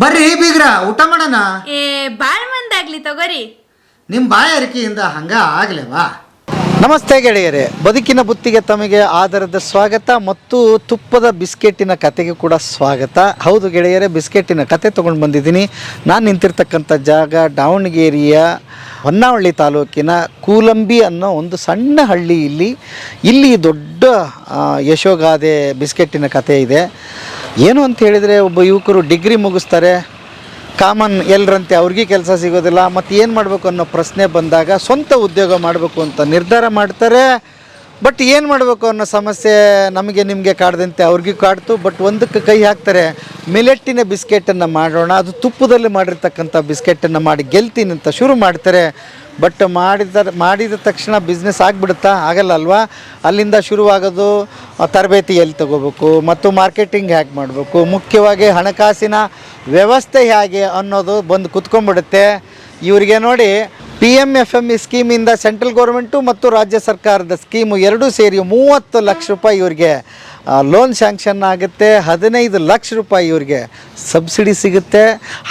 ಬರ್ರಿ ಬೀಗ್ರ ಊಟ ಮಾಡೋಣ. ಏ ಬಾಳ್ ಮಂದಾಗ್ಲಿ ತಗೋರಿ. ನಿಮ್ಮ ಬಾಯಾರಿಕೆಯಿಂದ ಹಂಗ ಆಗ್ಲೇವಾ? ನಮಸ್ತೆ ಗೆಳೆಯರೇ ಬದುಕಿನ ಬುತ್ತಿಗೆ ತಮಗೆ ಆಧಾರದ ಸ್ವಾಗತ ಮತ್ತು ತುಪ್ಪದ ಬಿಸ್ಕೆಟ್ಟಿನ ಕತೆಗೆ ಕೂಡ ಸ್ವಾಗತ. ಹೌದು ಗೆಳೆಯರೇ ಬಿಸ್ಕೆಟ್ಟಿನ ಕತೆ ತೊಗೊಂಡು ಬಂದಿದ್ದೀನಿ. ನಾನು ನಿಂತಿರ್ತಕ್ಕಂಥ ಜಾಗ ದಾವಣಗೆರೆಯ ಹೊನ್ನಾವಳ್ಳಿ ತಾಲೂಕಿನ ಕೂಲಂಬಿ ಅನ್ನೋ ಒಂದು ಸಣ್ಣ ಹಳ್ಳಿ ಇಲ್ಲಿ. ಇಲ್ಲಿ ದೊಡ್ಡ ಯಶೋಗಾದೆ ಬಿಸ್ಕೆಟ್ಟಿನ ಕತೆ ಇದೆ. ಏನು ಅಂತ ಹೇಳಿದರೆ ಒಬ್ಬ ಯುವಕರು ಡಿಗ್ರಿ ಮುಗಿಸ್ತಾರೆ, ಕಾಮನ್ ಎಲ್ಲರಂತೆ ಅವ್ರಿಗೆ ಕೆಲಸ ಸಿಗೋದಿಲ್ಲ ಮತ್ತು ಏನು ಮಾಡಬೇಕು ಅನ್ನೋ ಪ್ರಶ್ನೆ ಬಂದಾಗ ಸ್ವಂತ ಉದ್ಯೋಗ ಮಾಡಬೇಕು ಅಂತ ನಿರ್ಧಾರ ಮಾಡ್ತಾರೆ. ಬಟ್ ಏನು ಮಾಡಬೇಕು ಅನ್ನೋ ಸಮಸ್ಯೆ ನಮಗೆ ನಿಮಗೆ ಕಾಡ್ದಂತೆ ಅವ್ರಿಗೂ ಕಾಡ್ತು. ಬಟ್ ಒಂದಕ್ಕೆ ಕೈ ಹಾಕ್ತಾರೆ, ಮಿಲೆಟ್ಟಿನ ಬಿಸ್ಕೆಟನ್ನು ಮಾಡೋಣ. ಅದು ತುಪ್ಪದಲ್ಲಿ ಮಾಡಿರ್ತಕ್ಕಂಥ ಬಿಸ್ಕೆಟನ್ನು ಮಾಡಿ ಗೆಲ್ತೀನಿ ಅಂತ ಶುರು ಮಾಡ್ತಾರೆ. ಬಟ್ ಮಾಡಿದ ಮಾಡಿದ ತಕ್ಷಣ ಬಿಸ್ನೆಸ್ ಆಗಿಬಿಡುತ್ತಾ? ಆಗಲ್ಲ ಅಲ್ವಾ? ಅಲ್ಲಿಂದ ಶುರುವಾಗೋದು ತರಬೇತಿ ಎಲ್ಲಿ ತಗೋಬೇಕು? ಮತ್ತು ಮಾರ್ಕೆಟಿಂಗ್ ಹೇಗೆ ಮಾಡಬೇಕು? ಮುಖ್ಯವಾಗಿ ಹಣಕಾಸಿನ ವ್ಯವಸ್ಥೆ ಹೇಗೆ ಅನ್ನೋದು ಬಂದು ಕುತ್ಕೊಂಡ್ಬಿಡುತ್ತೆ. ಇವರಿಗೆ ನೋಡಿ P M F M E ಸ್ಕೀಮಿಂದ central government ಮತ್ತು ರಾಜ್ಯ ಸರ್ಕಾರದ ಸ್ಕೀಮು ಎರಡೂ ಸೇರಿ ಮೂವತ್ತು ಲಕ್ಷ ರೂಪಾಯಿ ಇವರಿಗೆ ಲೋನ್ ಸ್ಯಾಂಕ್ಷನ್ ಆಗುತ್ತೆ, ಹದಿನೈದು ಲಕ್ಷ ರೂಪಾಯಿ ಇವರಿಗೆ ಸಬ್ಸಿಡಿ ಸಿಗುತ್ತೆ.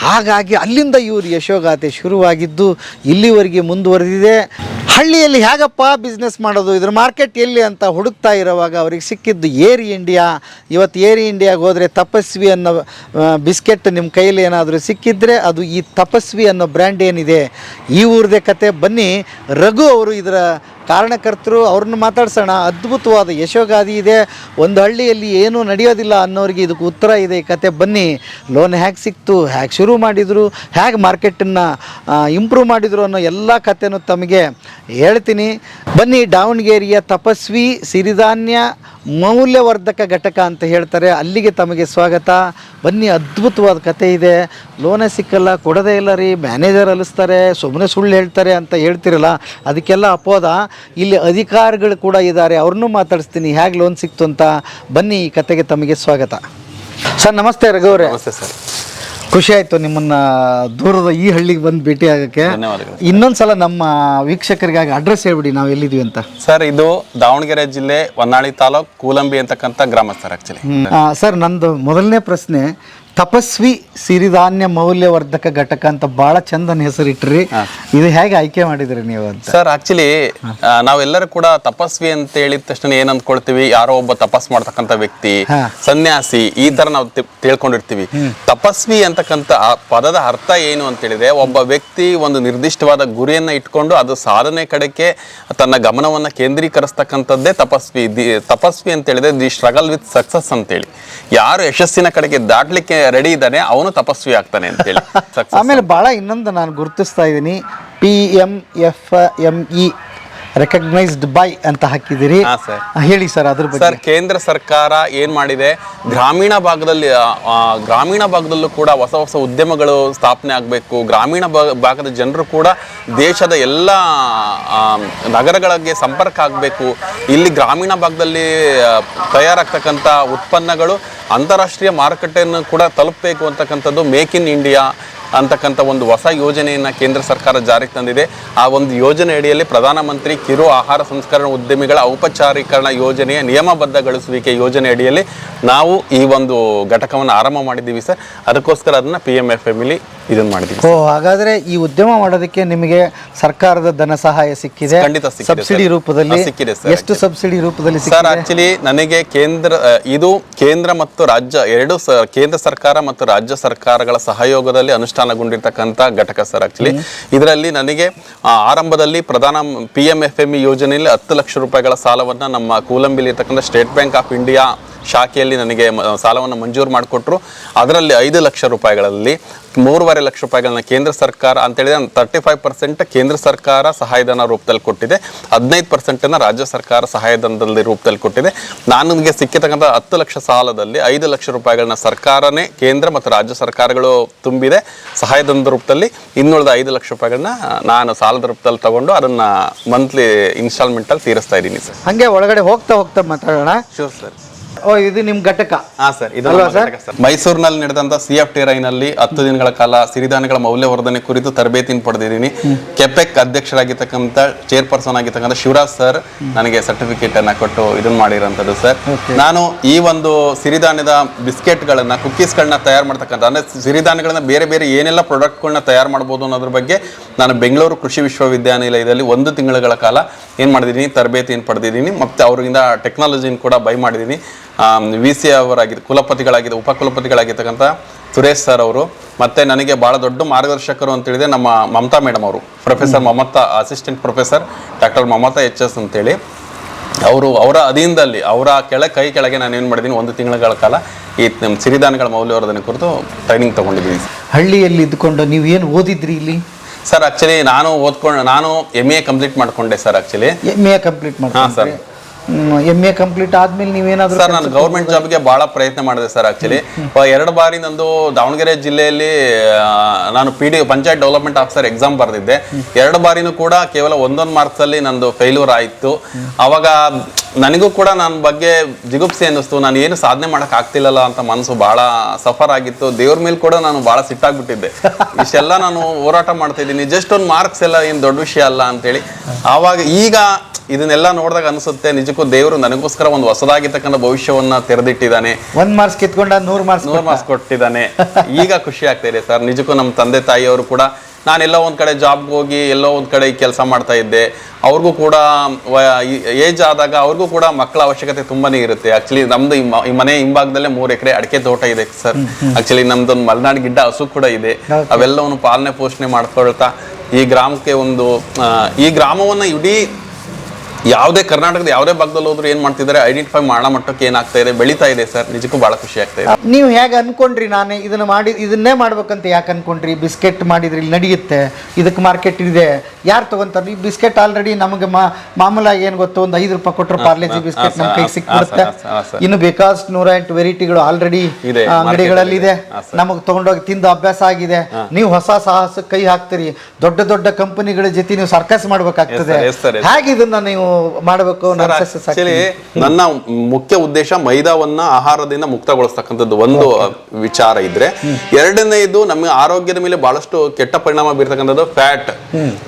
ಹಾಗಾಗಿ ಅಲ್ಲಿಂದ ಇವರು ಯಶೋಗಾಥೆ ಶುರುವಾಗಿದ್ದು ಇಲ್ಲಿವರೆಗೆ ಮುಂದುವರೆದಿದೆ. ಹಳ್ಳಿಯಲ್ಲಿ ಹೇಗಪ್ಪ ಬಿಸ್ನೆಸ್ ಮಾಡೋದು? ಇದ್ರ ಮಾರ್ಕೆಟ್ ಎಲ್ಲಿ ಅಂತ ಹುಡುಕ್ತಾ ಇರುವಾಗ ಅವ್ರಿಗೆ ಸಿಕ್ಕಿದ್ದು ಏರಿ ಇಂಡಿಯಾ ಇವತ್ತು ಏರಿ ಇಂಡಿಯಾಗೆ ಹೋದರೆ ತಪಸ್ವಿ ಅನ್ನೋ ಬಿಸ್ಕೆಟ್ ನಿಮ್ಮ ಕೈಯಲ್ಲಿ ಏನಾದರೂ ಸಿಕ್ಕಿದ್ರೆ ಅದು ಈ ತಪಸ್ವಿ ಅನ್ನೋ ಬ್ರ್ಯಾಂಡ್ ಏನಿದೆ? ಈ ಊರದೇ ಕತೆ. ಬನ್ನಿ, ರಘು ಅವರು ಇದರ ಕಾರಣಕರ್ತರು ಅವ್ರನ್ನ ಮಾತಾಡ್ಸೋಣ. ಅದ್ಭುತವಾದ ಯಶೋಗಾದಿ ಇದೆ. ಒಂದು ಹಳ್ಳಿಯಲ್ಲಿ ಏನೂ ನಡೆಯೋದಿಲ್ಲ ಅನ್ನೋರಿಗೆ ಇದಕ್ಕೆ ಉತ್ತರ ಇದೆ ಈ ಕತೆ. ಬನ್ನಿ, ಲೋನ್ ಹೇಗೆ ಸಿಕ್ತು ಹೇಗೆ ಶುರು ಮಾಡಿದರು ಹೇಗೆ ಮಾರ್ಕೆಟನ್ನು ಇಂಪ್ರೂವ್ ಮಾಡಿದರು ಅನ್ನೋ ಎಲ್ಲ ಕತೆನೂ ತಮಗೆ ಹೇಳ್ತೀನಿ. ಬನ್ನಿ, ದಾವಣಗೆರೆಯ ತಪಸ್ವಿ, ಸಿರಿಧಾನ್ಯ, ಮೌಲ್ಯವರ್ಧಕ ಘಟಕ ಅಂತ ಹೇಳ್ತಾರೆ. ಅಲ್ಲಿಗೆ ತಮಗೆ ಸ್ವಾಗತ. ಬನ್ನಿ, ಅದ್ಭುತವಾದ ಕತೆ ಇದೆ. ಲೋನೇ ಸಿಕ್ಕಲ್ಲ, ಕೊಡದೇ ಇಲ್ಲ ರೀ. ಮ್ಯಾನೇಜರ್ ಅಲಿಸ್ತಾರೆ ಸುಮ್ಮನೆ ಸುಳ್ಳು ಹೇಳ್ತಾರೆ ಅಂತ ಹೇಳ್ತಿರಲ್ಲ. ಅದಕ್ಕೆಲ್ಲ ಅಪೋದ. ಇಲ್ಲಿ ಅಧಿಕಾರಿಗಳು ಕೂಡ ಇದ್ದಾರೆ. ಅವ್ರನ್ನೂ ಮಾತಾಡಿಸ್ತೀನಿ. ಹೇಗೆ ಲೋನ್ ಸಿಕ್ತು ಅಂತ ಬನ್ನಿ ಈ ಕತೆಗೆ ತಮಗೆ ಸ್ವಾಗತ. ಸರ್ ನಮಸ್ತೆ ರಘುವರೇ ನಮಸ್ತೆ ಸರ್. ಖುಷಿ ಆಯಿತು ನಿಮ್ಮನ್ನ ದೂರದ ಈ ಹಳ್ಳಿಗೆ ಬಂದು ಭೇಟಿ ಆಗೋಕ್ಕೆ. ಧನ್ಯವಾದಗಳು ಇನ್ನೊಂದ್ಸಲ ನಮ್ಮ ವೀಕ್ಷಕರಿಗಾಗಿ ಅಡ್ರೆಸ್ ಹೇಳ್ಬಿಡಿ ನಾವು ಎಲ್ಲಿದ್ದೀವಿ ಅಂತ. ಸರ್ ಇದು ದಾವಣಗೆರೆ ಜಿಲ್ಲೆ ಹೊನ್ನಾಳಿ ತಾಲೂಕು ಕೂಲಂಬಿ ಅಂತಕ್ಕಂಥ ಗ್ರಾಮಸ್ಥರ ಆ್ಯಕ್ಚುಲಿ ಸರ್ ನಂದು ಮೊದಲನೇ ಪ್ರಶ್ನೆ ತಪಸ್ವಿ ಸಿರಿಧಾನ್ಯ ಮೌಲ್ಯವರ್ಧಕ ಘಟಕ ಅಂತ ಬಹಳ ಚಂದನ ಹೆಸರಿಟ್ರಿ. ಇದು ಹೇಗೆ ಆಯ್ಕೆ ಮಾಡಿದ್ರಿ ನೀವು ಅಂತ? ಸರ್ ಆಕ್ಚುಲಿ ನಾವೆಲ್ಲರೂ ಕೂಡ ತಪಸ್ವಿ ಅಂತ ಹೇಳಿದ ತಕ್ಷಣ ಏನ್ ಅಂದ್ಕೊಳ್ತೀವಿ? ಯಾರೋ ಒಬ್ಬ ತಪಸ್ ಮಾಡ್ತಕ್ಕಂಥ ವ್ಯಕ್ತಿ ಸನ್ಯಾಸಿ ಈ ತರ ನಾವು ತಿಳ್ಕೊಂಡಿರ್ತೀವಿ. ತಪಸ್ವಿ ಅಂತಕ್ಕಂತ ಆ ಪದದ ಅರ್ಥ ಏನು ಅಂತ ಹೇಳಿದ್ರೆ ಒಬ್ಬ ವ್ಯಕ್ತಿ ಒಂದು ನಿರ್ದಿಷ್ಟವಾದ ಗುರಿಯನ್ನ ಇಟ್ಕೊಂಡು ಅದು ಸಾಧನೆ ಕಡೆಗೆ ತನ್ನ ಗಮನವನ್ನ ಕೇಂದ್ರೀಕರಿಸ್ತಕ್ಕಂಥದ್ದೇ ತಪಸ್ವಿ. ದಿ ತಪಸ್ವಿ ಅಂತ ಹೇಳಿದ್ರೆ ದಿ ಸ್ಟ್ರಗಲ್ ವಿತ್ ಸಕ್ಸಸ್ ಅಂತೇಳಿ. ಯಾರು ಯಶಸ್ಸಿನ ಕಡೆಗೆ ದಾಟ್ಲಿಕ್ಕೆ ರೆಡಿ ಇದ್ದಾನೆ ಅವನು ತಪಸ್ವಿ ಆಗ್ತಾನೆ ಅಂತ ಹೇಳಿ. ಆಮೇಲೆ ಭಾಳ ಇನ್ನೊಂದು ನಾನು ಗುರುತಿಸ್ತಾ ಇದ್ದೀನಿ. P M F M E recognised by ಅಂತ ಹಾಕಿದ್ದೀರಿ. ಹಾ, ಹೇಳಿ ಸರ್ ಅದ್ರ ಬಗ್ಗೆ. ಸರ್ ಕೇಂದ್ರ ಸರ್ಕಾರ ಏನ್ ಮಾಡಿದೆ? ಗ್ರಾಮೀಣ ಭಾಗದಲ್ಲಿ ಆ, ಆ, ಗ್ರಾಮೀಣ ಭಾಗದಲ್ಲೂ ಕೂಡ ಹೊಸ ಹೊಸ ಉದ್ಯಮಗಳು ಸ್ಥಾಪನೆ ಆಗಬೇಕು. ಗ್ರಾಮೀಣ ಭಾ- ಭಾಗದ ಜನರು ಕೂಡ ದೇಶದ ಎಲ್ಲ ಆ, ನಗರಗಳಿಗೆ ಸಂಪರ್ಕ ಆಗಬೇಕು. ಇಲ್ಲಿ ಗ್ರಾಮೀಣ ಭಾಗದಲ್ಲಿ ಆ, ತಯಾರಾಗ್ತಕ್ಕಂಥ ಉತ್ಪನ್ನಗಳು ಅಂತಾರಾಷ್ಟ್ರೀಯ ಮಾರುಕಟ್ಟೆಯನ್ನು ಕೂಡ ತಲುಪಬೇಕು ಅಂತಕ್ಕಂಥದ್ದು ಮೇಕ್ ಇನ್ ಇಂಡಿಯಾ ಅಂತಕ್ಕಂಥ ಒಂದು ಹೊಸ ಯೋಜನೆಯನ್ನು ಕೇಂದ್ರ ಸರ್ಕಾರ ಜಾರಿಗೆ ತಂದಿದೆ. ಆ ಒಂದು ಯೋಜನೆ ಅಡಿಯಲ್ಲಿ ಪ್ರಧಾನಮಂತ್ರಿ ಕಿರು ಆಹಾರ ಸಂಸ್ಕರಣಾ ಉದ್ಯಮಿಗಳ ಔಪಚಾರೀಕರಣ ಯೋಜನೆಯ ನಿಯಮಬದ್ಧಗೊಳಿಸುವಿಕೆ ಯೋಜನೆ ಅಡಿಯಲ್ಲಿ ನಾವು ಈ ಒಂದು ಘಟಕವನ್ನು ಆರಂಭ ಮಾಡಿದ್ದೀವಿ ಸರ್. ಅದಕ್ಕೋಸ್ಕರ ಅದನ್ನ ಪಿ ಎಂ ಎಫ್ ಎಂ ಇದನ್ನು ಮಾಡಿದ್ವಿ. ಓ ಹಾಗಾದ್ರೆ ಈ ಉದ್ಯಮ ಮಾಡೋದಕ್ಕೆ ನಿಮಗೆ ಸರ್ಕಾರದ ಧನ ಸಹಾಯ ಸಿಕ್ಕಿದೆ. ಖಂಡಿತ ಸಿಕ್ಕಿದೆ ಸಬ್ಸಿಡಿ ರೂಪದಲ್ಲಿ ಸಿಕ್ಕಿದೆ ಸರ್, ಎಷ್ಟು ಸಬ್ಸಿಡಿ ರೂಪದಲ್ಲಿ ಸರ್ ಸಿಕ್ಕಿದೆ? ಆಕ್ಚುಲಿ ನನಗೆ ಕೇಂದ್ರ ಇದು ಕೇಂದ್ರ ಮತ್ತು ರಾಜ್ಯ ಎರಡು ಸ ಕೇಂದ್ರ ಸರ್ಕಾರ ಮತ್ತು ರಾಜ್ಯ ಸರ್ಕಾರಗಳ ಸಹಯೋಗದಲ್ಲಿ ಅನುಷ್ಠಾನಗೊಂಡಿರ್ತಕ್ಕಂಥ ಘಟಕ ಸರ್ ಆಕ್ಚುಲಿ ಇದರಲ್ಲಿ ನನಗೆ ಆ, ಆರಂಭದಲ್ಲಿ ಪ್ರಧಾನ P M F M E ಯೋಜನೆಯಲ್ಲಿ ಹತ್ತು ಲಕ್ಷ ರೂಪಾಯಿಗಳ ಸಾಲವನ್ನು ನಮ್ಮ ಕೂಲಂಬಿಲಿರ್ತಕ್ಕಂಥ ಸ್ಟೇಟ್ ಬ್ಯಾಂಕ್ ಆಫ್ ಇಂಡಿಯಾ ಶಾಖೆಯಲ್ಲಿ ನನಗೆ ಮ- ಸಾಲವನ್ನು ಮಂಜೂರು ಮಾಡಿಕೊಟ್ರು. ಅದರಲ್ಲಿ ಐದು ಲಕ್ಷ ರೂಪಾಯಿಗಳಲ್ಲಿ ಮೂರುವರೆ ಲಕ್ಷ ರೂಪಾಯಿಗಳನ್ನ ಕೇಂದ್ರ ಸರ್ಕಾರ ಅಂತ ಹೇಳಿದ್ರೆ ತರ್ಟಿ ಫೈವ್ ಪರ್ಸೆಂಟ್ ಕೇಂದ್ರ ಸರ್ಕಾರ ಸಹಾಯಧನ ರೂಪದಲ್ಲಿ ಕೊಟ್ಟಿದೆ. ಹದಿನೈದು ಪರ್ಸೆಂಟನ್ನು ರಾಜ್ಯ ಸರ್ಕಾರ ಸಹಾಯಧನದಲ್ಲಿ ರೂಪದಲ್ಲಿ ಕೊಟ್ಟಿದೆ. ನಾನು ನನಗೆ ಸಿಕ್ಕಿರ್ತಕ್ಕಂಥ ಹತ್ತು ಲಕ್ಷ ಸಾಲದಲ್ಲಿ ಐದು ಲಕ್ಷ ರೂಪಾಯಿಗಳನ್ನ ಸರ್ಕಾರನೇ ಕೇಂದ್ರ ಮತ್ತು ರಾಜ್ಯ ಸರ್ಕಾರಗಳು ತುಂಬಿದೆ ಸಹಾಯಧನದ ರೂಪದಲ್ಲಿ. ಇನ್ನುಳಿದ ಐದು ಲಕ್ಷ ರೂಪಾಯಿಗಳನ್ನ ನಾನು ಸಾಲದ ರೂಪದಲ್ಲಿ ತಗೊಂಡು ಅದನ್ನ ಮಂತ್ಲಿ ಇನ್ಸ್ಟಾಲ್ಮೆಂಟಲ್ಲಿ ತೀರಿಸ್ತಾ ಇದ್ದೀನಿ ಸರ್. ಹಾಗೆ ಒಳಗಡೆ ಹೋಗ್ತಾ ಹೋಗ್ತಾ ಮಾತಾಡೋಣ. ಶೂರ್ ಸರ್ ಓ ಇದು ನಿಮ್ ಘಟಕ. ಹಾ ಸರ್ ಇದು ನಮ್ಮ ಘಟಕ ಸರ್. ಮೈಸೂರಿನಲ್ಲಿ ನಡೆದಂತ ಸಿ ಎಫ್ ಟಿ ರೈನಲ್ಲಿ ಹತ್ತು ದಿನಗಳ ಕಾಲ ಸಿರಿಧಾನ್ಯಗಳ ಮೌಲ್ಯವರ್ಧನೆ ಕುರಿತು ತರಬೇತಿಯನ್ನು ಪಡೆದಿದ್ದೀನಿ. ಕೆಪೆಕ್ ಅಧ್ಯಕ್ಷರಾಗಿರ್ತಕ್ಕಂಥ ಚೇರ್ಪರ್ಸನ್ ಆಗಿರ್ತಕ್ಕಂಥ ಶಿವರಾಜ್ ಸರ್ ನನಗೆ ಸರ್ಟಿಫಿಕೇಟ್ ಅನ್ನ ಕೊಟ್ಟು ಇದನ್ನ ಮಾಡಿರೋಂಥದ್ದು ಸರ್. ನಾನು ಈ ಒಂದು ಸಿರಿಧಾನ್ಯದ ಬಿಸ್ಕೆಟ್ಗಳನ್ನ ಕುಕ್ಕೀಸ್ಗಳನ್ನ ತಯಾರು ಮಾಡ್ತಕ್ಕಂಥ ಅಂದ್ರೆ ಸಿರಿಧಾನ್ಯಗಳನ್ನ ಬೇರೆ ಬೇರೆ ಏನೆಲ್ಲ ಪ್ರಾಡಕ್ಟ್ ಪ್ರಾಡಕ್ಟ್ಗಳನ್ನ ತಯಾರು ಮಾಡ್ಬೋದು ಅನ್ನೋದ್ರ ಬಗ್ಗೆ ನಾನು ಬೆಂಗಳೂರು ಕೃಷಿ ವಿಶ್ವವಿದ್ಯಾನಿಲಯದಲ್ಲಿ ಒಂದು ತಿಂಗಳ ಕಾಲ ಏನು ಮಾಡಿದ್ದೀನಿ ತರಬೇತಿಯನ್ನು ಪಡೆದಿದ್ದೀನಿ. ಮತ್ತೆ ಅವರಿಂದ ಟೆಕ್ನಾಲಜಿನ ಕೂಡ ಬೈ ಮಾಡಿದ್ದೀನಿ. ವಿ ಸಿ ಅವರಾಗಿದ್ದ ಕುಲಪತಿಗಳಾಗಿದ್ದ ಉಪಕುಲಪತಿಗಳಾಗಿರ್ತಕ್ಕಂಥ ಸುರೇಶ್ ಸರ್ ಅವರು ಮತ್ತೆ ನನಗೆ ಬಹಳ ದೊಡ್ಡ ಮಾರ್ಗದರ್ಶಕರು ಅಂತ ಹೇಳಿದ್ರೆ ನಮ್ಮ ಮಮತಾ ಮೇಡಮ್ ಅವರು professor Mamata assistant professor doctor Mamata H S ಅಂತೇಳಿ ಅವರು ಅವರ ಅಧೀನದಲ್ಲಿ ಅವರ ಕೆಳ ಕೈ ಕೆಳಗೆ ನಾನು ಏನು ಮಾಡಿದ್ದೀನಿ ಒಂದು ತಿಂಗಳ ಕಾಲ ಈ ನಮ್ಮ ಸಿರಿಧಾನ್ಯಗಳ ಮೌಲ್ಯವರ್ಧನೆ ಕುರಿತು ಟ್ರೈನಿಂಗ್ ತಗೊಂಡಿದ್ದೀನಿ. ಹಳ್ಳಿಯಲ್ಲಿ ಇದ್ಕೊಂಡು ನೀವು ಏನು ಓದಿದ್ರಿ ಇಲ್ಲಿ? ಸರ್ ಆ್ಯಕ್ಚುಲಿ ನಾನು ಓದ್ಕೊಂಡು ನಾನು ಎಂ ಎ ಕಂಪ್ಲೀಟ್ ಮಾಡಿಕೊಂಡೆ sir actually M A complete ಹಾ, ಮಾಡ್ಕೊಂಡ್ರಿ. ಎಂ ಎ ಕಂಪ್ಲೀಟ್ ಆದ್ಮೇಲೆ ನೀವೇನಾದ್ರೂ ಸರ್ ನಾನು ಗೌರ್ಮೆಂಟ್ ಜಾಬ್ಗೆ ಬಹಳ ಪ್ರಯತ್ನ ಮಾಡಿದೆ ಸರ್ ಆಕ್ಚುಲಿ ಎರಡು ಬಾರಿ ನಂದು ದಾವಣಗೆರೆ ಜಿಲ್ಲೆಯಲ್ಲಿ ನಾನು P D panchayat development officer exam ಬರೆದಿದ್ದೆ. ಎರಡು ಬಾರಿನೂ ಕೂಡ ಕೇವಲ ಒಂದೊಂದು ಮಾರ್ಕ್ಸ್ ಅಲ್ಲಿ ನಂದು ಫೇಲ್ಯೂರ್ ಆಯಿತು. ಅವಾಗ ನನಗೂ ಕೂಡ ನನ್ನ ಬಗ್ಗೆ ಜಿಗುಪ್ಸೆ ಅನ್ನಿಸ್ತು. ನಾನು ಏನು ಸಾಧನೆ ಮಾಡಕ್ ಆಗ್ತಿಲ್ಲಲ್ಲ ಅಂತ ಮನಸ್ಸು ಬಹಳ ಸಫರ್ ಆಗಿತ್ತು. ದೇವ್ರ ಮೇಲೆ ಕೂಡ ನಾನು ಬಹಳ ಸಿಟ್ಟಾಗ್ಬಿಟ್ಟಿದ್ದೆ. ಇಷ್ಟೆಲ್ಲ ನಾನು ಹೋರಾಟ ಮಾಡ್ತಾ ಇದ್ದೀನಿ ಜಸ್ಟ್ ಒಂದು ಮಾರ್ಕ್ಸ್ ಎಲ್ಲ ಏನು ದೊಡ್ಡ ವಿಷಯ ಅಲ್ಲ ಅಂತೇಳಿ. ಆವಾಗ ಈಗ ಇದನ್ನೆಲ್ಲ ನೋಡಿದಾಗ ಅನಿಸುತ್ತೆ ನಿಜಕ್ಕೂ ದೇವರು ನನಗೋಸ್ಕರ ಒಂದು ಹೊಸದಾಗಿರ್ತಕ್ಕಂಥ ಭವಿಷ್ಯವನ್ನ ತೆರೆದಿಟ್ಟಿದ್ದಾನೆ. ಒಂದ್ ಮಾರ್ಕ್ಸ್ ಕಿತ್ಕೊಂಡ ನೂರ್ ಮಾರ್ಕ್ಸ್ ನೂರ್ ಮಾರ್ಕ್ಸ್ ಕೊಟ್ಟಿದ್ದಾನೆ. ಈಗ ಖುಷಿ ಆಗ್ತಾ ಇದೆ ಸರ್. ನಿಜಕ್ಕೂ ನಮ್ಮ ತಂದೆ ತಾಯಿಯವರು ಕೂಡ ನಾನೆಲ್ಲೋ ಒಂದ್ ಕಡೆ ಜಾಬ್ ಹೋಗಿ ಎಲ್ಲೋ ಒಂದ್ ಕಡೆ ಕೆಲಸ ಮಾಡ್ತಾ ಇದ್ದೆ. ಅವ್ರಿಗೂ ಕೂಡ ಏಜ್ ಆದಾಗ ಅವ್ರಿಗೂ ಕೂಡ ಮಕ್ಕಳ ಅವಶ್ಯಕತೆ ತುಂಬಾನೇ ಇರುತ್ತೆ. ಆಕ್ಚುಲಿ ನಮ್ದು ಈ ಮನೆ ಹಿಂಭಾಗದಲ್ಲೇ ಮೂರ್ ಎಕರೆ ಅಡಿಕೆ ತೋಟ ಇದೆ ಸರ್. ಆಕ್ಚುಲಿ ನಮ್ದೊಂದು ಮಲೆನಾಡು ಗಿಡ್ಡ ಹಸು ಕೂಡ ಇದೆ. ಅವೆಲ್ಲವನ್ನು ಪಾಲನೆ ಪೋಷಣೆ ಮಾಡ್ಕೊಳ್ತಾ ಈ ಗ್ರಾಮಕ್ಕೆ ಒಂದು ಈ ಗ್ರಾಮವನ್ನ ಇಡೀ ಯಾವುದೇ ಕರ್ನಾಟಕದ ಯಾವುದೇ ಭಾಗದಲ್ಲಿ ಹೋದ್ರು ಏನ್ ಮಾಡ್ತಿದ್ದಾರೆ? ಐಡೆಂಟಿಫೈ ಮಾಡೋ ಮಟ್ಟಕ್ಕೆ ಏನಾಗ್ತಾ ಇದೆ? ಬೆಳೀತಾ ಇದೆ ಸರ್. ನಿಜಕ್ಕೂ ಬಹಳ ಖುಷಿ ಆಗ್ತಾ ಇದೆ. ನೀವು ಹೇಗೆ ಅನ್ಕೊಂಡ್ರಿ ನಾನು? ಇದನ್ನ ಮಾಡಿ ಇದನ್ನೇ ಮಾಡ್ಬೇಕಂತ ಯಾಕೆ ಅನ್ಕೊಂಡ್ರಿ? ಬಿಸ್ಕೆಟ್ ಮಾಡಿದ್ರಿ ಇಲ್ಲಿ ನಡೆಯುತ್ತೆ. ಇದಕ್ಕೆ ಮಾರ್ಕೆಟ್ ಇದೆ. ಯಾರು ತಗೊಂತಾರೆ ಈ ಬಿಸ್ಕೆಟ್ ಆಲ್ರೆಡಿ ನಮಗೆ ಮಾಮೂಲಾಗಿ ಏನು ಗೊತ್ತು? ಒಂದು ಐದು ರೂಪಾಯಿ ಕೊಟ್ಟರು ಪಾರ್ಲೆಜಿ ಬಿಸ್ಕೆಟ್ ನಮ್ಮ ಕೈಗೆ ಸಿಕ್ಬಿಡುತ್ತೆ. ಇನ್ನು ಬೇಕಾದಷ್ಟು ನೂರ ಎಂಟು ವೆರೈಟಿಗಳು ಆಲ್ರೆಡಿ ಇದೆ, ಅಂಗಡಿಗಳಲ್ಲಿ ಇದೆ. ನಮಗೆ ತಗೊಂಡೋಗಿ ತಿಂದು ಅಭ್ಯಾಸ ಆಗಿದೆ. ನೀವು ಹೊಸ ಸಾಹಸಕ್ಕೆ ಕೈ ಹಾಕ್ತೀರಿ. ದೊಡ್ಡ ದೊಡ್ಡ ಕಂಪನಿಗಳ ಜೊತೆ ನೀವು ಸರ್ಕಸ್ ಮಾಡ್ಬೇಕಾಗ್ತದೆ. ಹೇಗೆ ಇದನ್ನ ನೀವು ಮಾಡಬೇಕು ಆಕ್ಚುಲಿ ನನ್ನ ಮುಖ್ಯ ಉದ್ದೇಶ ಮೈದಾವನ್ನ ಆಹಾರದಿಂದ ಮುಕ್ತಗೊಳಿಸ್ತಕ್ಕಂಥದ್ದು ಒಂದು ವಿಚಾರ ಇದ್ರೆ. ಎರಡನೇದು ನಮ್ಮ ಆರೋಗ್ಯದ ಮೇಲೆ ಬಹಳಷ್ಟು ಕೆಟ್ಟ ಪರಿಣಾಮ ಬೀರ್ತಕ್ಕಂಥದ್ದು ಫ್ಯಾಟ್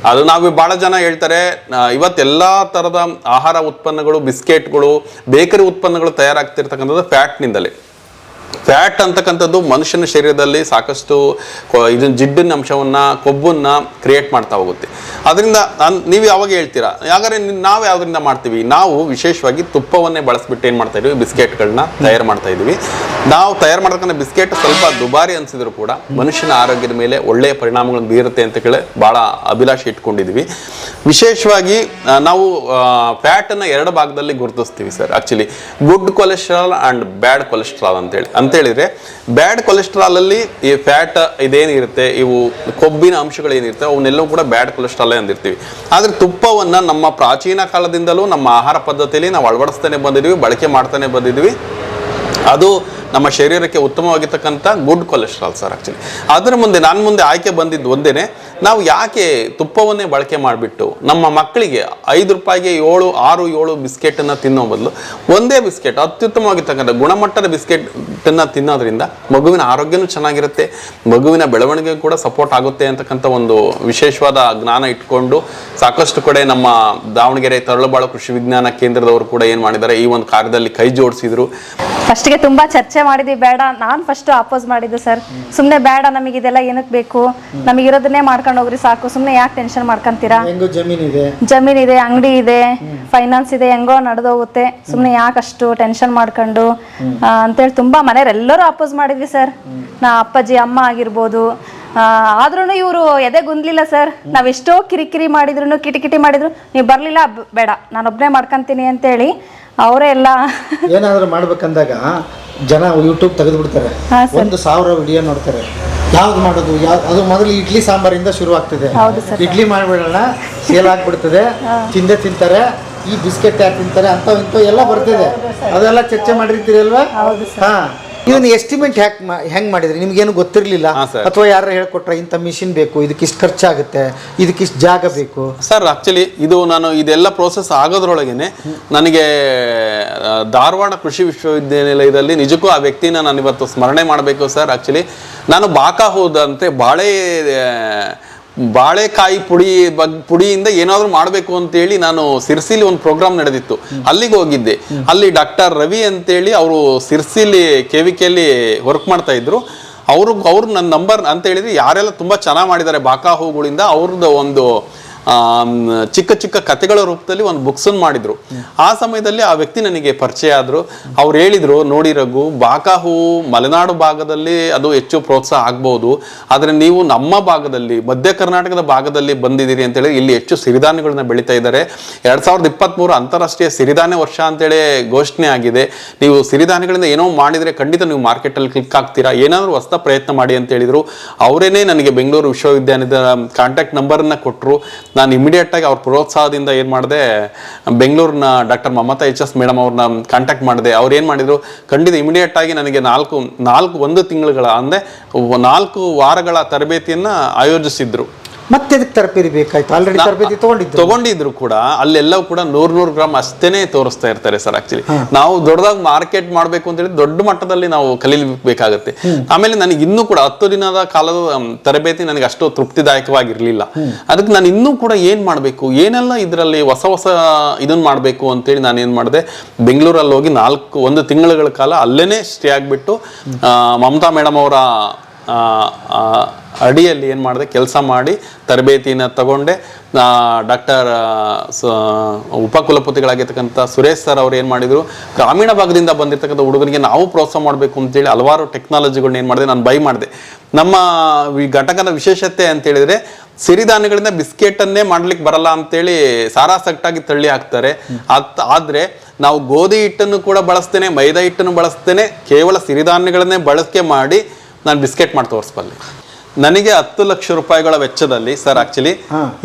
ಅದು ನಾವು ಬಹಳ ಜನ ಹೇಳ್ತಾರೆ ಆ, ಇವತ್ತೆಲ್ಲಾ ತರದ ಆಹಾರ ಉತ್ಪನ್ನಗಳು ಬಿಸ್ಕೆಟ್ಗಳು ಬೇಕರಿ ಉತ್ಪನ್ನಗಳು ತಯಾರಾಗ್ತಿರ್ತಕ್ಕಂಥದ್ದು ಫ್ಯಾಟ್ ನಿಂದಲೇ. ಫ್ಯಾಟ್ ಅಂತಕ್ಕಂಥದ್ದು ಮನುಷ್ಯನ ಶರೀರದಲ್ಲಿ ಸಾಕಷ್ಟು ಇದನ್ನ ಜಿಡ್ಡಿನ ಅಂಶವನ್ನ, ಕೊಬ್ಬನ್ನು ಕ್ರಿಯೇಟ್ ಮಾಡ್ತಾ ಹೋಗುತ್ತೆ. ಅದರಿಂದ ನೀವು ಯಾವಾಗ ಹೇಳ್ತೀರಾ? ಯಾಕಂದ್ರೆ ನಾವು ಯಾವುದರಿಂದ ಮಾಡ್ತೀವಿ? ನಾವು ವಿಶೇಷವಾಗಿ ತುಪ್ಪವನ್ನೇ ಬಳಸಿಬಿಟ್ಟು ಏನು ಮಾಡ್ತಾ ಇದ್ದೀವಿ ಬಿಸ್ಕೆಟ್ಗಳನ್ನ ತಯಾರು ಮಾಡ್ತಾ ಇದ್ದೀವಿ ನಾವು ತಯಾರು ಮಾಡ್ತಕ್ಕಂಥ ಬಿಸ್ಕೆಟ್ ಸ್ವಲ್ಪ ದುಬಾರಿ ಅನಿಸಿದ್ರು ಕೂಡ ಮನುಷ್ಯನ ಆರೋಗ್ಯದ ಮೇಲೆ ಒಳ್ಳೆಯ ಪರಿಣಾಮಗಳನ್ನು ಬೀರುತ್ತೆ ಅಂತ ಕೇಳಿ ಭಾಳ ಅಭಿಲಾಷೆ ಇಟ್ಕೊಂಡಿದ್ವಿ. ವಿಶೇಷವಾಗಿ ನಾವು ಫ್ಯಾಟನ್ನು ಎರಡು ಭಾಗದಲ್ಲಿ ಗುರುತಿಸ್ತೀವಿ sir. Actually good cholesterol and bad cholesterol ಅಂತೇಳಿ. ಅಂತೇಳಿದ್ರೆ ಬ್ಯಾಡ್ ಕೊಲೆಸ್ಟ್ರಾಲಲ್ಲಿ ಈ ಫ್ಯಾಟ್ ಇದೇನಿರುತ್ತೆ, ಇವು ಕೊಬ್ಬಿನ ಅಂಶಗಳು ಏನಿರುತ್ತೆ, ಅವನ್ನೆಲ್ಲವೂ ಕೂಡ ಬ್ಯಾಡ್ ಕೊಲೆಸ್ಟ್ರಾಲ್ ಅಂದಿರ್ತೀವಿ. ಆದ್ರೆ ತುಪ್ಪವನ್ನ ನಮ್ಮ ಪ್ರಾಚೀನ ಕಾಲದಿಂದಲೂ, ನಮ್ಮ ಆಹಾರ ಪದ್ಧತಿಯಲ್ಲಿ ನಾವು ಅಳವಡಿಸ್ತಾನೆ ಬಂದಿದ್ವಿ, ಬಳಕೆ ಮಾಡ್ತಾನೆ ಬಂದಿದ್ದೀವಿ ಅದು ನಮ್ಮ ಶರೀರಕ್ಕೆ ಉತ್ತಮವಾಗಿರ್ತಕ್ಕಂಥ ಗುಡ್ ಕೊಲೆಸ್ಟ್ರಾಲ್ ಸರ್ ಆ್ಯಕ್ಚುಲಿ ಅದರ ಮುಂದೆ ನಾನು ಮುಂದೆ ಆಯ್ಕೆ ಬಂದಿದ್ದು ಒಂದೇನೆ, ನಾವು ಯಾಕೆ ತುಪ್ಪವನ್ನೇ ಬಳಕೆ ಮಾಡಿಬಿಟ್ಟು ನಮ್ಮ ಮಕ್ಕಳಿಗೆ ಐದು ರೂಪಾಯಿಗೆ ಏಳು, ಆರು, ಏಳು ಬಿಸ್ಕೆಟನ್ನು ತಿನ್ನೋ ಬದಲು ಒಂದೇ ಬಿಸ್ಕೆಟ್, ಅತ್ಯುತ್ತಮವಾಗಿರ್ತಕ್ಕಂಥ ಗುಣಮಟ್ಟದ ಬಿಸ್ಕೆಟನ್ನು ತಿನ್ನೋದ್ರಿಂದ ಮಗುವಿನ ಆರೋಗ್ಯನೂ ಚೆನ್ನಾಗಿರುತ್ತೆ, ಮಗುವಿನ ಬೆಳವಣಿಗೆ ಕೂಡ ಸಪೋರ್ಟ್ ಆಗುತ್ತೆ ಅಂತಕ್ಕಂಥ ಒಂದು ವಿಶೇಷವಾದ ಜ್ಞಾನ ಇಟ್ಕೊಂಡು ಸಾಕಷ್ಟು ಕಡೆ ನಮ್ಮ ದಾವಣಗೆರೆ ತರಳುಬಾಳು ಕೃಷಿ ವಿಜ್ಞಾನ ಕೇಂದ್ರದವರು ಕೂಡ ಏನು ಮಾಡಿದ್ದಾರೆ, ಈ ಒಂದು ಕಾರ್ಯದಲ್ಲಿ ಕೈ ಜೋಡಿಸಿದ್ರು. ಫಸ್ಟ್ಗೆ ತುಂಬಾ ಚರ್ಚೆ ಮಾಡಿದ್ವಿ ಬೇಡ. ನಾನು ಫಸ್ಟ್ ಅಪೋಸ್ ಮಾಡಿದ್ದು ಸರ್ ಸುಮ್ಮನೆ ಬೇಡ ನಮಗೆ ಇದೆಲ್ಲ ಏನಕ್ಕೆ ಬೇಕು? ನಮಗೆ ಇರೋದನ್ನೇ ಮಾಡ್ಕೊಂಡು ಹೋಗ್ರಿ ಸಾಕು. ಸುಮ್ಮನೆ ಯಾಕೆ ಟೆನ್ಷನ್ ಮಾಡ್ಕೊಂತೀರಾ? ಹೆಂಗೋ ಜಮೀನಿದೆ ಜಮೀನ್ ಇದೆ ಅಂಗಡಿ ಇದೆ ಫೈನಾನ್ಸ್ ಇದೆ ಹೆಂಗೋ ನಡೆದೋಗುತ್ತೆ. ಸುಮ್ಮನೆ ಅಷ್ಟು ಟೆನ್ಷನ್ ಮಾಡ್ಕೊಂಡು? ಆ, ಅಂತೇಳಿ ತುಂಬಾ ಮನೆಯವರೆಲ್ಲರೂ ಎಲ್ಲರೂ ಅಪೋಸ್ ಮಾಡಿದ್ವಿ ಸರ್ ನಾ ಅಪ್ಪಾಜಿ ಅಮ್ಮ ಆಗಿರ್ಬೋದು. ಆದ್ರೂ ಇವರು ಎದೆ ಗುಂದ್ಲಿಲ್ಲ ಸರ್ ನಾವ್ ಎಷ್ಟೋ ಕಿರಿಕಿರಿ ಮಾಡಿದ್ರು ಕಿಟಿಕಿಟಿ ಮಾಡಿದ್ರು ನೀವು ಬರ್ಲಿಲ್ಲ ಬೇಡ. ನಾನು ಮಾಡ್ಕೊಂತೀನಿ ಮಾಡ್ಕೊಂತೀನಿ ಅಂತೇಳಿ ಅವರೇ ಎಲ್ಲ. ಏನಾದರೂ ಮಾಡ್ಬೇಕಂದಾಗ ಜನ ಯೂಟ್ಯೂಬ್ ತೆಗೆದು ಬಿಡ್ತಾರೆ ಒಂದು ಸಾವಿರ ವಿಡಿಯೋ ನೋಡ್ತಾರೆ. ಯಾವ್ದು ಮಾಡೋದು? ಯಾವ್ದು ಅದು ಮೊದಲು ಇಡ್ಲಿ ಸಾಂಬಾರಿಂದ ಶುರು ಆಗ್ತದೆ. ಇಡ್ಲಿ ಮಾಡಿಬಿಡೋಣ ಸೇಲ್ ಆಗ್ಬಿಡ್ತದೆ ತಿಂದೆ ತಿಂತಾರೆ ಈ ಬಿಸ್ಕೆಟ್ ಯಾಕೆ ತಿಂತಾರೆ ಅಂತ ಇಂಥ ಎಲ್ಲ ಬರ್ತದೆ ಅದೆಲ್ಲ ಚರ್ಚೆ ಮಾಡಿರ್ತೀರಿ ಅಲ್ವಾ ಹಾ. ಇದನ್ನ ಎಸ್ಟಿಮೇಟ್ ಹ್ಯಾಕ್ ಹೆಂಗ್ ಮಾಡಿದ್ರಿ? ನಿಮ್ಗೇನು ಗೊತ್ತಿರಲಿಲ್ಲ. ಅಥವಾ ಯಾರು ಹೇಳ್ಕೊಟ್ರೆ ಇಂಥ ಮಿಷಿನ್ ಬೇಕು ಇದಕ್ಕೆ ಇಷ್ಟು ಖರ್ಚಾಗುತ್ತೆ ಇದಕ್ಕಿಷ್ಟು ಜಾಗ ಬೇಕು? ಸರ್ ಆಕ್ಚುಲಿ ಇದು ನಾನು ಇದೆಲ್ಲ ಪ್ರೋಸೆಸ್ ಆಗೋದ್ರೊಳಗೇನೆ ನನಗೆ ಧಾರವಾಡ ಕೃಷಿ ವಿಶ್ವವಿದ್ಯಾನಿಲಯದಲ್ಲಿ ನಿಜಕ್ಕೂ ಆ ವ್ಯಕ್ತಿನ ನಾನು ಇವತ್ತು ಸ್ಮರಣೆ ಮಾಡಬೇಕು ಸರ್. ಆಕ್ಚುಲಿ ನಾನು ಬಾಕ ಹೋದಂತೆ ಬಾಳೆ ಬಾಳೆಕಾಯಿ ಪುಡಿ ಪುಡಿಯಿಂದ ಏನಾದರೂ ಮಾಡಬೇಕು ಅಂತೇಳಿ ನಾನು ಸಿರ್ಸಿಲಿ ಒಂದು ಪ್ರೋಗ್ರಾಮ್ ನಡೆದಿತ್ತು. ಅಲ್ಲಿಗೆ ಹೋಗಿದ್ದೆ. ಅಲ್ಲಿ ಡಾಕ್ಟರ್ ರವಿ ಅಂತೇಳಿ ಅವರು ಸಿರ್ಸಿಲಿ ಕೆ ವರ್ಕ್ ಮಾಡ್ತಾ ಇದ್ರು. ಅವರು, ಅವ್ರು ನನ್ನ ನಂಬರ್ ಅಂತ ಹೇಳಿದ್ರೆ ಯಾರೆಲ್ಲ ತುಂಬಾ ಚೆನ್ನಾಗಿ ಮಾಡಿದ್ದಾರೆ. ಬಾಕಾ ಹೂಗಳಿಂದ ಅವ್ರದ್ದು ಒಂದು ಚಿಕ್ಕ ಚಿಕ್ಕ ಕಥೆಗಳ ರೂಪದಲ್ಲಿ ಒಂದು ಬುಕ್ಸನ್ನು ಮಾಡಿದ್ರು. ಆ ಸಮಯದಲ್ಲಿ ಆ ವ್ಯಕ್ತಿ ನನಗೆ ಪರಿಚಯ ಆದ್ರು. ಅವ್ರು ಹೇಳಿದರು, ನೋಡಿ ರಘು, ಬಾಕಾಹು ಮಲೆನಾಡು ಭಾಗದಲ್ಲಿ ಅದು ಹೆಚ್ಚು ಪ್ರೋತ್ಸಾಹ ಆಗ್ಬೋದು. ಆದರೆ ನೀವು ನಮ್ಮ ಭಾಗದಲ್ಲಿ, ಮಧ್ಯ ಕರ್ನಾಟಕದ ಭಾಗದಲ್ಲಿ ಬಂದಿದ್ದೀರಿ ಅಂತೇಳಿ ಇಲ್ಲಿ ಹೆಚ್ಚು ಸಿರಿಧಾನ್ಯಗಳನ್ನ ಬೆಳೀತಾ ಇದ್ದಾರೆ. ಎರಡ್ ಸಾವಿರದ ಇಪ್ಪತ್ತ್ಮೂರು ಅಂತಾರಾಷ್ಟ್ರೀಯ ಸಿರಿಧಾನ್ಯ ವರ್ಷ ಅಂತೇಳಿ ಘೋಷಣೆ ಆಗಿದೆ. ನೀವು ಸಿರಿಧಾನ್ಯಗಳಿಂದ ಏನೋ ಮಾಡಿದರೆ ಖಂಡಿತ ನೀವು ಮಾರ್ಕೆಟಲ್ಲಿ ಕ್ಲಿಕ್ ಆಗ್ತೀರಾ? ಏನಾದರೂ ಹೊಸ ಪ್ರಯತ್ನ ಮಾಡಿ ಅಂತ ಹೇಳಿದರು. ಅವರೇನೆ ನನಗೆ ಬೆಂಗಳೂರು ವಿಶ್ವವಿದ್ಯಾಲಯದ ಕಾಂಟ್ಯಾಕ್ಟ್ ನಂಬರನ್ನು ಕೊಟ್ಟರು ನಾನು ಇಮಿಡಿಯೇಟಾಗಿ ಅವ್ರ ಪ್ರೋತ್ಸಾಹದಿಂದ ಏನು ಮಾಡಿದೆ, ಬೆಂಗಳೂರಿನ doctor Mamata H S madam ಅವ್ರನ್ನ ಕಾಂಟ್ಯಾಕ್ಟ್ ಮಾಡಿದೆ. ಅವ್ರು ಏನು ಮಾಡಿದರು, ಖಂಡಿತ ಇಮಿಡಿಯೇಟಾಗಿ ನನಗೆ ನಾಲ್ಕು ನಾಲ್ಕು, ಒಂದು ತಿಂಗಳುಗಳ ಅಂದರೆ ನಾಲ್ಕು ವಾರಗಳ ತರಬೇತಿಯನ್ನು ಆಯೋಜಿಸಿದ್ರು. ಮತ್ತೆ ಅದಕ್ಕೆ ತರಬೇತಿ ಬೇಕಾಯ್ತು? ಆಲ್ರೆಡಿ ತರಬೇತಿ ತಗೊಂಡಿದ್ದು ತಗೊಂಡಿದ್ರು ಕೂಡ ಅಲ್ಲೆಲ್ಲವೂ ಕೂಡ ನೂರ್ ನೂರ್ ಗ್ರಾಮ್ ಅಷ್ಟೇನೆ ತೋರಿಸ್ತಾ ಇರ್ತಾರೆ ಸರ್ ಆಕ್ಚುಲಿ ನಾವು ದೊಡ್ಡದಾಗಿ ಮಾರ್ಕೆಟ್ ಮಾಡಬೇಕು ಅಂತ ಹೇಳಿ ದೊಡ್ಡ ಮಟ್ಟದಲ್ಲಿ ನಾವು ಕಲೀಬೇಕಾಗತ್ತೆ ಆಮೇಲೆ ನನಗೆ ಇನ್ನೂ ಕೂಡ ಹತ್ತು ದಿನದ ಕಾಲದ ತರಬೇತಿ ನನಗೆ ಅಷ್ಟು ತೃಪ್ತಿದಾಯಕವಾಗಿರ್ಲಿಲ್ಲ. ಅದಕ್ಕೆ ನಾನು ಇನ್ನೂ ಕೂಡ ಏನ್ ಮಾಡಬೇಕು ಏನೆಲ್ಲ ಇದರಲ್ಲಿ ಹೊಸ ಹೊಸ ಇದನ್ನ ಮಾಡಬೇಕು ಅಂತೇಳಿ ನಾನು ಏನ್ ಮಾಡಿದೆ ಬೆಂಗಳೂರಲ್ಲಿ ಹೋಗಿ ನಾಲ್ಕು ಒಂದು ತಿಂಗಳುಗಳ ಕಾಲ ಅಲ್ಲೇನೆ ಸ್ಟೇ ಆಗಿಬಿಟ್ಟು ಮಮತಾ ಮೇಡಮ್ ಅವರ ಅಡಿಯಲ್ಲಿ ಏನು ಮಾಡಿದೆ? ಕೆಲಸ ಮಾಡಿ ತರಬೇತಿನ ತಗೊಂಡೆ. ಡಾಕ್ಟರ್ ಉಪಕುಲಪತಿಗಳಾಗಿರ್ತಕ್ಕಂಥ ಸುರೇಶ್ ಸರ್ ಅವ್ರು ಏನು ಮಾಡಿದರು? ಗ್ರಾಮೀಣ ಭಾಗದಿಂದ ಬಂದಿರತಕ್ಕಂಥ ಹುಡುಗರಿಗೆ ನಾವು ಪ್ರೋತ್ಸಾಹ ಮಾಡಬೇಕು ಅಂತೇಳಿ ಹಲವಾರು ಟೆಕ್ನಾಲಜಿಗಳನ್ನ ಏನು ಮಾಡಿದೆ? ನಾನು ಬೈ ಮಾಡಿದೆ ನಮ್ಮ ಈ ಘಟಕದ ವಿಶೇಷತೆ ಅಂತೇಳಿದರೆ ಸಿರಿಧಾನ್ಯಗಳಿಂದ ಬಿಸ್ಕೆಟನ್ನೇ ಮಾಡ್ಲಿಕ್ಕೆ ಬರಲ್ಲ ಅಂತೇಳಿ ಸಾರಾಸಟ್ಟಾಗಿ ತಳ್ಳಿ ಹಾಕ್ತಾರೆ. ಅತ್, ಆದರೆ ನಾವು ಗೋಧಿ ಹಿಟ್ಟನ್ನು ಕೂಡ ಬಳಸ್ತೇನೆ, ಮೈದಾ ಹಿಟ್ಟನ್ನು ಬಳಸ್ತೇನೆ, ಕೇವಲ ಸಿರಿಧಾನ್ಯಗಳನ್ನೇ ಬಳಕೆ ಮಾಡಿ ನಾನು ಬಿಸ್ಕೆಟ್ ಮಾಡಿ ತೋರಿಸ್ಬಲ್ಲೆ. ನನಗೆ ಹತ್ತು ಲಕ್ಷ ರೂಪಾಯಿಗಳ ವೆಚ್ಚದಲ್ಲಿ ಸರ್ ಆಕ್ಚುಲಿ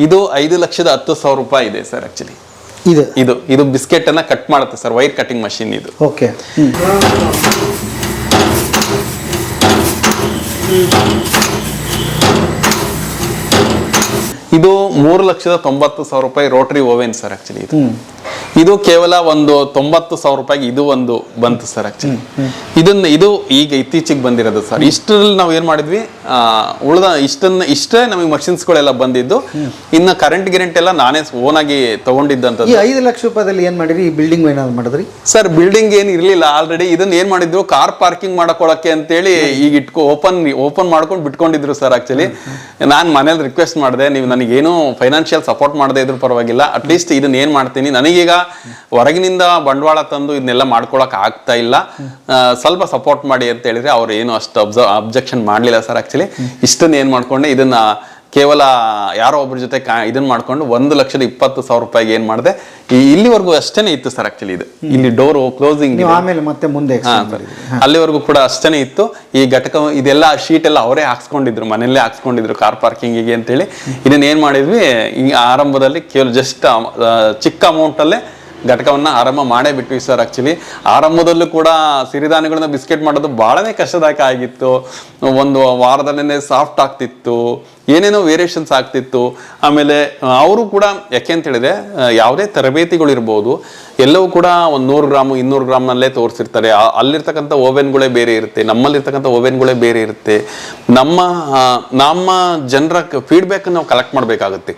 ಇದು ಐದು ಲಕ್ಷದ ಹತ್ತು ಸಾವಿರ ರೂಪಾಯಿ ಇದೆ ಸರ್ ಆಕ್ಚುಲಿ ಇದು. ಇದು ಇದು ಬಿಸ್ಕೆಟ್ ಅನ್ನ ಕಟ್ ಮಾಡುತ್ತೆ ಸರ್ ವೈರ್ ಕಟಿಂಗ್ ಮಷಿನ್ ಇದು. ಓಕೆ. ಇದು ಮೂರು ಲಕ್ಷದ ತೊಂಬತ್ತು ಸಾವಿರ ರೂಪಾಯಿ ರೋಟರಿ ಓವೆನ್ ಸರ್ ಆಕ್ಚುಲಿ ಇದು. ಇದು ಕೇವಲ ಒಂದು ತೊಂಬತ್ತು ಸಾವಿರ ರೂಪಾಯಿಗೆ ಇದು ಒಂದು ಬಂತು ಸರ್ ಆಕ್ಚುಲಿ ಇದನ್ನ ಇದು ಈಗ ಇತ್ತೀಚೆಗೆ ಬಂದಿರೋದು ಸರ್. ಇಷ್ಟರಲ್ಲಿ ನಾವು ಏನ್ ಮಾಡಿದ್ವಿ? ಉಳಿದ ಉಳ್ದ ಇಷ್ಟನ್ನ ಇಷ್ಟೇ ನಮಗೆ ಮಷಿನ್ಸ್ಗಳೆಲ್ಲ ಬಂದಿದ್ದು. ಇನ್ನು ಕರೆಂಟ್ ಗಿರೆಂಟ್ ಎಲ್ಲ ನಾನೇ ಓನ್ ಆಗಿ ತಗೊಂಡಿದ್ದಂತ ಐದು ಲಕ್ಷ ರೂಪಾಯಿದಲ್ಲಿ ಏನ್ ಮಾಡಿದ್ರಿ? ಈ ಬಿಲ್ಡಿಂಗ್ ಏನಾದ್ರು ಮಾಡಿದ್ರಿ? ಸರ್ ಬಿಲ್ಡಿಂಗ್ ಏನ್ ಇರಲಿಲ್ಲ. ಆಲ್ರೆಡಿ ಇದನ್ನ ಏನ್ ಮಾಡಿದ್ರು? ಕಾರ್ ಪಾರ್ಕಿಂಗ್ ಮಾಡ್ಕೊಳಕ್ಕೆ ಅಂತೇಳಿ ಈಗ ಇಟ್ಕೊ ಓಪನ್ ಓಪನ್ ಮಾಡ್ಕೊಂಡು ಬಿಟ್ಕೊಂಡಿದ್ರು ಸರ್ ಆಕ್ಚುಲಿ ನಾನ್ ಮನೇಲಿ ರಿಕ್ವೆಸ್ಟ್ ಮಾಡಿದೆ ನೀವು ನನಗೇನು ಫೈನಾನ್ಷಿಯಲ್ ಸಪೋರ್ಟ್ ಮಾಡದೇ ಇದ್ರು ಪರವಾಗಿಲ್ಲ. ಅಟ್ಲೀಸ್ಟ್ ಇದನ್ನ ಏನ್ ಮಾಡ್ತೀನಿ? ನನಗೀಗ ಹೊರಗಿನಿಂದ ಬಂಡವಾಳ ತಂದು ಇದನ್ನೆಲ್ಲ ಮಾಡ್ಕೊಳಕ್ ಆಗ್ತಾ ಇಲ್ಲ. ಸ್ವಲ್ಪ ಸಪೋರ್ಟ್ ಮಾಡಿ ಅಂತ ಹೇಳಿದ್ರೆ ಅವ್ರು ಏನು ಅಷ್ಟು ಅಬ್ಸ ಅಬ್ಜೆಕ್ಷನ್ ಮಾಡ್ಲಿಲ್ಲ ಸರ್ ಆಕ್ಚುಲಿ ಇಷ್ಟನ್ನ ಏನ್ ಮಾಡ್ಕೊಂಡೆ, ಇದನ್ನ ಕೇವಲ ಯಾರೋ ಒಬ್ಬರ ಜೊತೆ ಕಾ ಇದನ್ನ ಮಾಡ್ಕೊಂಡು ಒಂದು ಲಕ್ಷದ ಇಪ್ಪತ್ತು ಸಾವಿರ ರೂಪಾಯಿಗೆ ಏನ್ ಮಾಡಿದೆ? ಈ ಇಲ್ಲಿವರೆಗೂ ಅಷ್ಟೇನೆ ಇತ್ತು ಸರ್ ಆಕ್ಚುಲಿ ಇದು. ಇಲ್ಲಿ ಡೋರ್ ಕ್ಲೋಸಿಂಗ್ ಆಮೇಲೆ ಮತ್ತೆ ಮುಂದೆ ಅಲ್ಲಿವರೆಗೂ ಕೂಡ ಅಷ್ಟೇನೆ ಇತ್ತು. ಈ ಘಟಕ ಇದೆಲ್ಲ ಶೀಟ್ ಎಲ್ಲ ಅವರೇ ಹಾಕ್ಸ್ಕೊಂಡಿದ್ರು ಮನೆಯಲ್ಲೇ ಹಾಕ್ಸ್ಕೊಂಡಿದ್ರು ಕಾರ್ ಪಾರ್ಕಿಂಗಿಗೆ ಅಂತೇಳಿ. ಇದನ್ನ ಏನ್ ಮಾಡಿದ್ವಿ? ಈ ಆರಂಭದಲ್ಲಿ ಕೇವಲ ಜಸ್ಟ್ ಚಿಕ್ಕ ಅಮೌಂಟ್ ಅಲ್ಲೇ ಘಟಕವನ್ನ ಆರಂಭ ಮಾಡೇ ಬಿಟ್ವಿ ಸರ್ ಆ್ಯಕ್ಚುಲಿ ಆರಂಭದಲ್ಲೂ ಕೂಡ ಸಿರಿಧಾನ್ಯಗಳನ್ನ ಬಿಸ್ಕೆಟ್ ಮಾಡೋದು ಭಾಳನೇ ಕಷ್ಟದಾಯಕ ಆಗಿತ್ತು. ಒಂದು ವಾರದಲ್ಲೇ ಸಾಫ್ಟ್ ಆಗ್ತಿತ್ತು, ಏನೇನೋ ವೇರಿಯೇಷನ್ಸ್ ಆಗ್ತಿತ್ತು. ಆಮೇಲೆ ಅವರು ಕೂಡ, ಯಾಕೆ ಅಂತೇಳಿದರೆ ಯಾವುದೇ ತರಬೇತಿಗಳು ಯಾವುದೇ ತರಬೇತಿಗಳಿರ್ಬೋದು, ಎಲ್ಲವೂ ಕೂಡ ಒಂದು ನೂರು ಗ್ರಾಮು, ಇನ್ನೂರು ಗ್ರಾಮ್ನಲ್ಲೇ ತೋರಿಸಿರ್ತಾರೆ. ಅಲ್ಲಿರ್ತಕ್ಕಂಥ ಓವೆನ್ಗಳೇ ಬೇರೆ ಇರುತ್ತೆ, ನಮ್ಮಲ್ಲಿರ್ತಕ್ಕಂಥ ಓವೆನ್ಗಳೇ ಬೇರೆ ಇರುತ್ತೆ. ನಮ್ಮ ನಮ್ಮ ಜನರ ಫೀಡ್ಬ್ಯಾಕ್ ನಾವು ಕಲೆಕ್ಟ್ ಮಾಡಬೇಕಾಗುತ್ತೆ.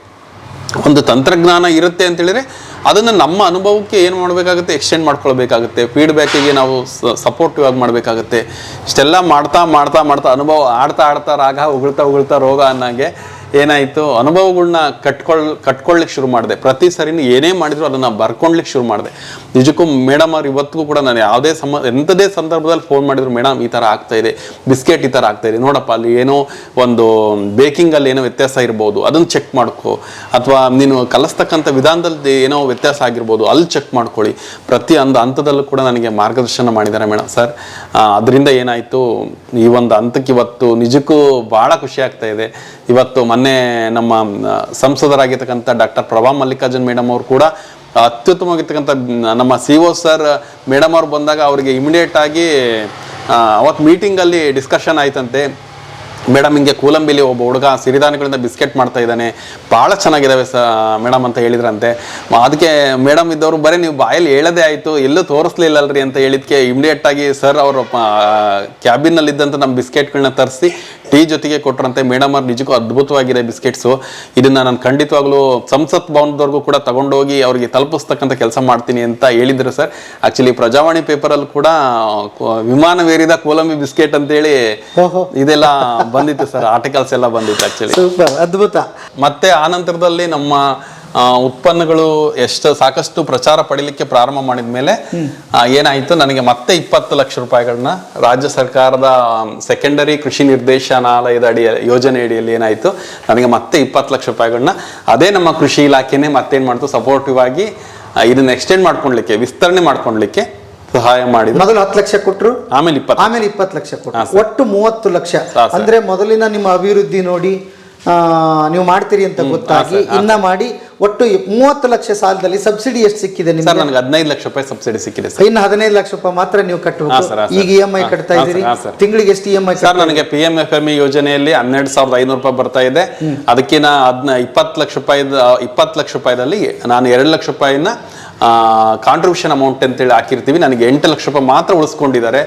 ಒಂದು ತಂತ್ರಜ್ಞಾನ ಇರುತ್ತೆ ಅಂತ ಹೇಳಿದ್ರೆ ಅದನ್ನ ನಮ್ಮ ಅನುಭವಕ್ಕೆ ಏನು ಮಾಡಬೇಕಾಗುತ್ತೆ ಎಕ್ಸ್ಟೆಂಡ್ ಮಾಡ್ಕೊಳ್ಬೇಕಾಗುತ್ತೆ. ಫೀಡ್ಬ್ಯಾಕಿಗೆ ನಾವು ಸಪೋರ್ಟಿವ್ ಆಗಿ ಮಾಡಬೇಕಾಗುತ್ತೆ. ಇಷ್ಟೆಲ್ಲ ಮಾಡ್ತಾ ಮಾಡ್ತಾ ಮಾಡ್ತಾ ಅನುಭವ ಆಡ್ತಾ ಆಡ್ತಾ ರಾಗ ಉಗುಳ್ತಾ ಉಗುಳ್ತಾ ರೋಗ ಅನ್ನಂಗೆ ಏನಾಯಿತು? ಅನುಭವಗಳನ್ನ ಕಟ್ಕೊಳ್ ಕಟ್ಕೊಳ್ಳಿಕ್ಕೆ ಶುರು ಮಾಡಿದೆ. ಪ್ರತಿ ಸರಿನೂ ಏನೇ ಮಾಡಿದ್ರು ಅದನ್ನು ಬರ್ಕೊಂಡ್ಲಿಕ್ಕೆ ಶುರು ಮಾಡಿದೆ. ನಿಜಕ್ಕೂ ಮೇಡಮ್ ಅವ್ರು ಇವತ್ತಿಗೂ ಕೂಡ ನಾನು ಯಾವುದೇ ಸಮ, ಎಂಥದೇ ಸಂದರ್ಭದಲ್ಲಿ ಫೋನ್ ಮಾಡಿದ್ರು, ಮೇಡಮ್, ಈ ಥರ ಆಗ್ತಾ ಬಿಸ್ಕೆಟ್ ಈ ಥರ ಆಗ್ತಾಯಿದೆ ನೋಡಪ್ಪ, ಅಲ್ಲಿ ಏನೋ ಒಂದು ಬೇಕಿಂಗಲ್ಲಿ ಏನೋ ವ್ಯತ್ಯಾಸ ಇರ್ಬೋದು, ಅದನ್ನು ಚೆಕ್ ಮಾಡ್ಕೋ. ಅಥವಾ ನೀನು ಕಲಿಸ್ತಕ್ಕಂಥ ವಿಧಾನದಲ್ಲಿ ಏನೋ ವ್ಯತ್ಯಾಸ ಆಗಿರ್ಬೋದು, ಅಲ್ಲಿ ಚೆಕ್ ಮಾಡ್ಕೊಳ್ಳಿ. ಪ್ರತಿ ಒಂದು ಹಂತದಲ್ಲೂ ಕೂಡ ನನಗೆ ಮಾರ್ಗದರ್ಶನ ಮಾಡಿದ್ದಾರೆ ಮೇಡಮ್ ಸರ್. ಅದರಿಂದ ಏನಾಯಿತು, ಈ ಒಂದು ಹಂತಕ್ಕೆ ಇವತ್ತು ನಿಜಕ್ಕೂ ಭಾಳ ಖುಷಿ ಆಗ್ತಾಯಿದೆ ಇವತ್ತು ಮೊನ್ನೆ ನಮ್ಮ ಸಂಸದರಾಗಿರ್ತಕ್ಕಂಥ ಡಾಕ್ಟರ್ ಪ್ರಭಾ ಮಲ್ಲಿಕಾರ್ಜುನ್ ಮೇಡಮ್ ಅವರು ಕೂಡ ಅತ್ಯುತ್ತಮವಾಗಿರ್ತಕ್ಕಂಥ ನಮ್ಮ ಸಿ ಒ ಸರ್ ಮೇಡಮ್ ಅವ್ರು ಬಂದಾಗ ಅವರಿಗೆ ಇಮಿಡಿಯೇಟ್ ಆಗಿ ಅವತ್ತು ಮೀಟಿಂಗಲ್ಲಿ ಡಿಸ್ಕಷನ್ ಆಯ್ತಂತೆ. ಮೇಡಮ್ ಹಿಂಗೆ ಕೂಲಂಬಿಲಿ ಒಬ್ಬ ಹುಡುಗ ಸಿರಿಧಾನ್ಯಗಳಿಂದ ಬಿಸ್ಕೆಟ್ ಮಾಡ್ತಾ ಇದ್ದಾನೆ. ಭಾಳ ಚೆನ್ನಾಗಿದ್ದಾವೆ ಸ ಮೇಡಮ್ ಅಂತ ಹೇಳಿದ್ರಂತೆ. ಅದಕ್ಕೆ ಮೇಡಮ್ ಇದ್ದವರು ಬರೀ ನೀವು ಬಾಯಲ್ಲಿ ಹೇಳದೇ ಆಯಿತು ಎಲ್ಲೂ ತೋರಿಸ್ಲಿಲ್ಲಲ್ರಿ ಅಂತ ಹೇಳಿದ್ಕೆ ಇಮಿಡಿಯೇಟ್ ಆಗಿ ಸರ್ ಅವರು ಕ್ಯಾಬಿನಲ್ಲಿದ್ದಂಥ ನಮ್ಮ ಬಿಸ್ಕೆಟ್ಗಳನ್ನ ತರಿಸಿ ಟೀ ಜೊತೆಗೆ ಕೊಟ್ರಂತೆ. ಮೇಡಮ್ ಅವ್ರು ನಿಜಕ್ಕೂ ಅದ್ಭುತವಾಗಿದೆ ಬಿಸ್ಕೆಟ್ಸು. ಇದನ್ನ ನಾನು ಖಂಡಿತವಾಗ್ಲೂ ಸಂಸತ್ ಭವನದವರೆಗೂ ಕೂಡ ತಗೊಂಡೋಗಿ ಅವ್ರಿಗೆ ತಲುಪಿಸ್ತಕ್ಕಂಥ ಕೆಲಸ ಮಾಡ್ತೀನಿ ಅಂತ ಹೇಳಿದ್ರು ಸರ್. ಆಕ್ಚುಲಿ ಪ್ರಜಾವಾಣಿ ಪೇಪರಲ್ಲಿ ಕೂಡ ವಿಮಾನವೇರಿದ ಕೋಲಂಬಿ ಬಿಸ್ಕೆಟ್ ಅಂತೇಳಿ ಹೇಳಿ ಇದೆಲ್ಲ ಬಂದಿತ್ತು ಸರ್ ಆರ್ಟಿಕಲ್ಸ್ ಎಲ್ಲ ಬಂದಿತ್ತು ಆಕ್ಚುಲಿ ಸೂಪರ್ ಅದ್ಭುತ. ಮತ್ತೆ ಆ ನಂತರದಲ್ಲಿ ನಮ್ಮ ಉತ್ಪನ್ನಗಳು ಎಷ್ಟು ಸಾಕಷ್ಟು ಪ್ರಚಾರ ಪಡೀಲಿಕ್ಕೆ ಪ್ರಾರಂಭ ಮಾಡಿದ ಮೇಲೆ ಏನಾಯ್ತು? ನನಗೆ ಮತ್ತೆ ಇಪ್ಪತ್ತು ಲಕ್ಷ ರೂಪಾಯಿಗಳನ್ನ ರಾಜ್ಯ ಸರ್ಕಾರದ ಸೆಕೆಂಡರಿ ಕೃಷಿ ನಿರ್ದೇಶನಾಲಯದ ಅಡಿ ಯೋಜನೆ ಅಡಿಯಲ್ಲಿ ಏನಾಯ್ತು? ನನಗೆ ಮತ್ತೆ ಇಪ್ಪತ್ತು ಲಕ್ಷ ರೂಪಾಯಿಗಳನ್ನ ಅದೇ ನಮ್ಮ ಕೃಷಿ ಇಲಾಖೆನೇ ಮತ್ತೇನು ಮಾಡ್ತು? ಸಪೋರ್ಟಿವ್ ಆಗಿ ಇದನ್ನ ಎಕ್ಸ್ಟೆಂಡ್ ಮಾಡ್ಕೊಳ್ಲಿಕ್ಕೆ ವಿಸ್ತರಣೆ ಮಾಡ್ಕೊಳ್ಲಿಕ್ಕೆ ಸಹಾಯ ಮಾಡಿದ್ರು. ಮೊದಲು ಹತ್ತು ಲಕ್ಷ ಕೊಟ್ಟರು ಆಮೇಲೆ ಇಪ್ಪತ್ತು ಆಮೇಲೆ ಇಪ್ಪತ್ತು ಲಕ್ಷ ಕೊಟ್ಟರು ಒಟ್ಟು ಮೂವತ್ತು ಲಕ್ಷ. ಅಂದ್ರೆ ಮೊದಲಿನ ನಿಮ್ಮ ಅಭಿವೃದ್ಧಿ ನೋಡಿ ನೀವು ಮಾಡ್ತೀರಿ ಅಂತ ಗೊತ್ತಾಗಿ ಇನ್ನ ಮಾಡಿ ಒಟ್ಟು ಮೂವತ್ತು ಲಕ್ಷ ಸಾಲದಲ್ಲಿ ಸಬ್ಸಿಡಿ ಎಷ್ಟು ಸಿಕ್ಕಿದೆ ಸರ್ ನಿಮ್ಗೆ ನನಗೆ ಹದಿನೈದು ಲಕ್ಷ ರೂಪಾಯಿ ಸಬ್ಸಿಡಿ ಸಿಕ್ಕಿದೆ ಸರ್. ಇನ್ನು ಹದಿನೈದು ಲಕ್ಷ ರೂಪಾಯಿ ಮಾತ್ರ ನೀವು ಹಾ, ಕಟ್ಟಬೇಕು ಸರ್, ಹಾ, ಈಗ ಸರ್. ಇ ಎಂ ಐ ಕಟ್ತಾ ಹಾ, ಇದ್ದೀರಿ. ಸರ್, ಹಾ, ಸರ್. ತಿಂಗಳಿಗೆ ಎಷ್ಟು ಇ ಎಂ ಐ ಸರ್ ನನಗೆ P M F M E ಯೋಜನೆಯಲ್ಲಿ ಹನ್ನೆರಡು ಸಾವಿರದ ಐನೂರು ರೂಪಾಯಿ ಬರ್ತಾ ಇದೆ. ಅದಕ್ಕಿನ ಅದನ್ನ ಇಪ್ಪತ್ತು ಲಕ್ಷ ರೂಪಾಯಿ ಇಪ್ಪತ್ತು ಲಕ್ಷ ರೂಪಾಯಿದಲ್ಲಿ ನಾನು ಎರಡು ಲಕ್ಷ ರೂಪಾಯಿನ ಕಾಂಟ್ರಿಬ್ಯೂಷನ್ ಅಮೌಂಟ್ ಅಂತೇಳಿ ಹಾಕಿರ್ತೀವಿ. ನನಗೆ ಎಂಟು ಲಕ್ಷ ರೂಪಾಯಿ ಮಾತ್ರ ಉಳಿಸ್ಕೊಂಡಿದ್ದಾರೆ.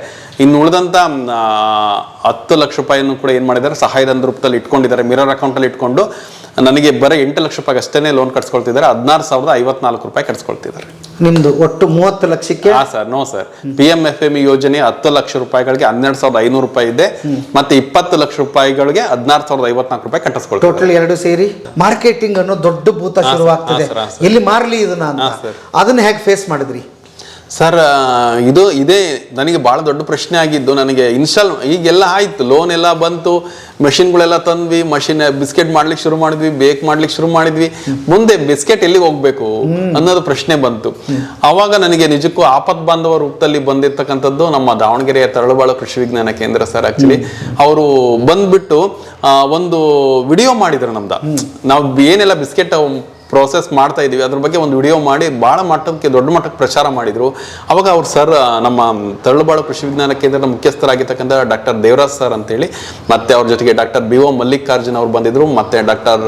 ಇನ್ನು ಉಳಿದಂತ ಆ, ಹತ್ತು ಲಕ್ಷ ರೂಪಾಯಿಯನ್ನು ಕೂಡ ಏನು ಮಾಡಿದ್ದಾರೆ? ಸಹಾಯದ ರೂಪದಲ್ಲಿ ಇಟ್ಕೊಂಡಿದ್ದಾರೆ ಮಿರರ್ ಅಕೌಂಟಲ್ಲಿ ಇಟ್ಕೊಂಡು. ನನಗೆ ಬರೀ ಎಂಟು ಲಕ್ಷ ರೂಪಾಯಿ ಅಷ್ಟೇ ಲೋನ್ ಕಟ್ಸ್ಕೊಳ್ತಿದ್ದಾರೆ. ಹದಿನಾರು ಸಾವಿರದ ಐವತ್ನಾಲ್ಕು ರೂಪಾಯಿ ಕಟ್ಸ್ಕೊಳ್ತಿದ್ದಾರೆ. ನಿಮ್ದು ಒಟ್ಟು ಮೂವತ್ತು ಲಕ್ಷಕ್ಕೆ? ಹಾ sir no sir P M F M ಯೋಜನೆ ಹತ್ತು ಲಕ್ಷ ರೂಪಾಯಿಗಳಿಗೆ ಹನ್ನೆರಡು ಸಾವಿರದ ಐನೂರು ರೂಪಾಯಿ ಇದೆ. ಮತ್ತೆ ಇಪ್ಪತ್ತು ಲಕ್ಷ ರೂಪಾಯಿಗಳಿಗೆ ಹದಿನಾರು ಸಾವಿರದ ಐವತ್ನಾಲ್ಕು ರೂಪಾಯಿ ಕಟ್ಟಿಸ್ಕೊಳ್ತಾರೆ ಟೋಟಲ್ ಎರಡು ಸೇರಿ ಮಾರ್ಕೆಟಿಂಗ್ ಅನ್ನೋ ದೊಡ್ಡ ಭೂತ ಶುರುವಾಗ್ತದೆ. ಇಲ್ಲಿ ಎಲ್ಲಿ ಮಾರ್ಲಿ ಇದನ್ನ ಅಂತ. ಅದನ್ನ ಹೇಗೆ ಫೇಸ್ ಮಾಡಿದ್ರಿ? ಸರ್ ಇದು ಇದೇ ನನಗೆ ಭಾಳ ದೊಡ್ಡ ಪ್ರಶ್ನೆ ಆಗಿದ್ದು ನನಗೆ ಇನ್ಸ್ಟಾಲ್ ಈಗೆಲ್ಲ ಆಯ್ತು ಲೋನ್ ಎಲ್ಲ ಬಂತು ಮಷಿನ್ಗಳೆಲ್ಲ ತಂದ್ವಿ ಮಷಿನ್ ಬಿಸ್ಕೆಟ್ ಮಾಡ್ಲಿಕ್ಕೆ ಶುರು ಮಾಡಿದ್ವಿ ಬೇಕ್ ಮಾಡ್ಲಿಕ್ಕೆ ಶುರು ಮಾಡಿದ್ವಿ. ಮುಂದೆ ಬಿಸ್ಕೆಟ್ ಎಲ್ಲಿಗೆ ಹೋಗ್ಬೇಕು ಅನ್ನೋದು ಪ್ರಶ್ನೆ ಬಂತು. ಆವಾಗ ನನಗೆ ನಿಜಕ್ಕೂ ಆಪತ್ ಬಾಂಧವ ರೂಪದಲ್ಲಿ ಬಂದಿರ್ತಕ್ಕಂಥದ್ದು ನಮ್ಮ ದಾವಣಗೆರೆಯ ತರಳುಬಾಳು ಕೃಷಿ ವಿಜ್ಞಾನ ಕೇಂದ್ರ ಸರ್ ಆಕ್ಚುಲಿ ಅವರು ಬಂದ್ಬಿಟ್ಟು ಒಂದು ವಿಡಿಯೋ ಮಾಡಿದ್ರು ನಮ್ದ. ನಾವು ಏನೆಲ್ಲ ಬಿಸ್ಕೆಟ್ ಪ್ರೋಸೆಸ್ ಮಾಡ್ತಾ ಇದ್ದೀವಿ ಅದ್ರ ಬಗ್ಗೆ ಒಂದು ವಿಡಿಯೋ ಮಾಡಿ ಭಾಳ ಮಟ್ಟಕ್ಕೆ, ದೊಡ್ಡ ಮಟ್ಟಕ್ಕೆ ಪ್ರಚಾರ ಮಾಡಿದ್ರು. ಅವಾಗ ಅವ್ರು ಸರ್ ನಮ್ಮ ತರಳುಬಾಳು ಕೃಷಿ ವಿಜ್ಞಾನ ಕೇಂದ್ರದ ಮುಖ್ಯಸ್ಥರಾಗಿರ್ತಕ್ಕಂಥ ಡಾಕ್ಟರ್ ದೇವರಾಜ್ ಸರ್ ಅಂತೇಳಿ, ಮತ್ತೆ ಅವ್ರ ಜೊತೆಗೆ ಡಾಕ್ಟರ್ ಬಿ ಓ ಮಲ್ಲಿಕಾರ್ಜುನ್ ಅವ್ರು ಬಂದಿದ್ರು, ಮತ್ತೆ ಡಾಕ್ಟರ್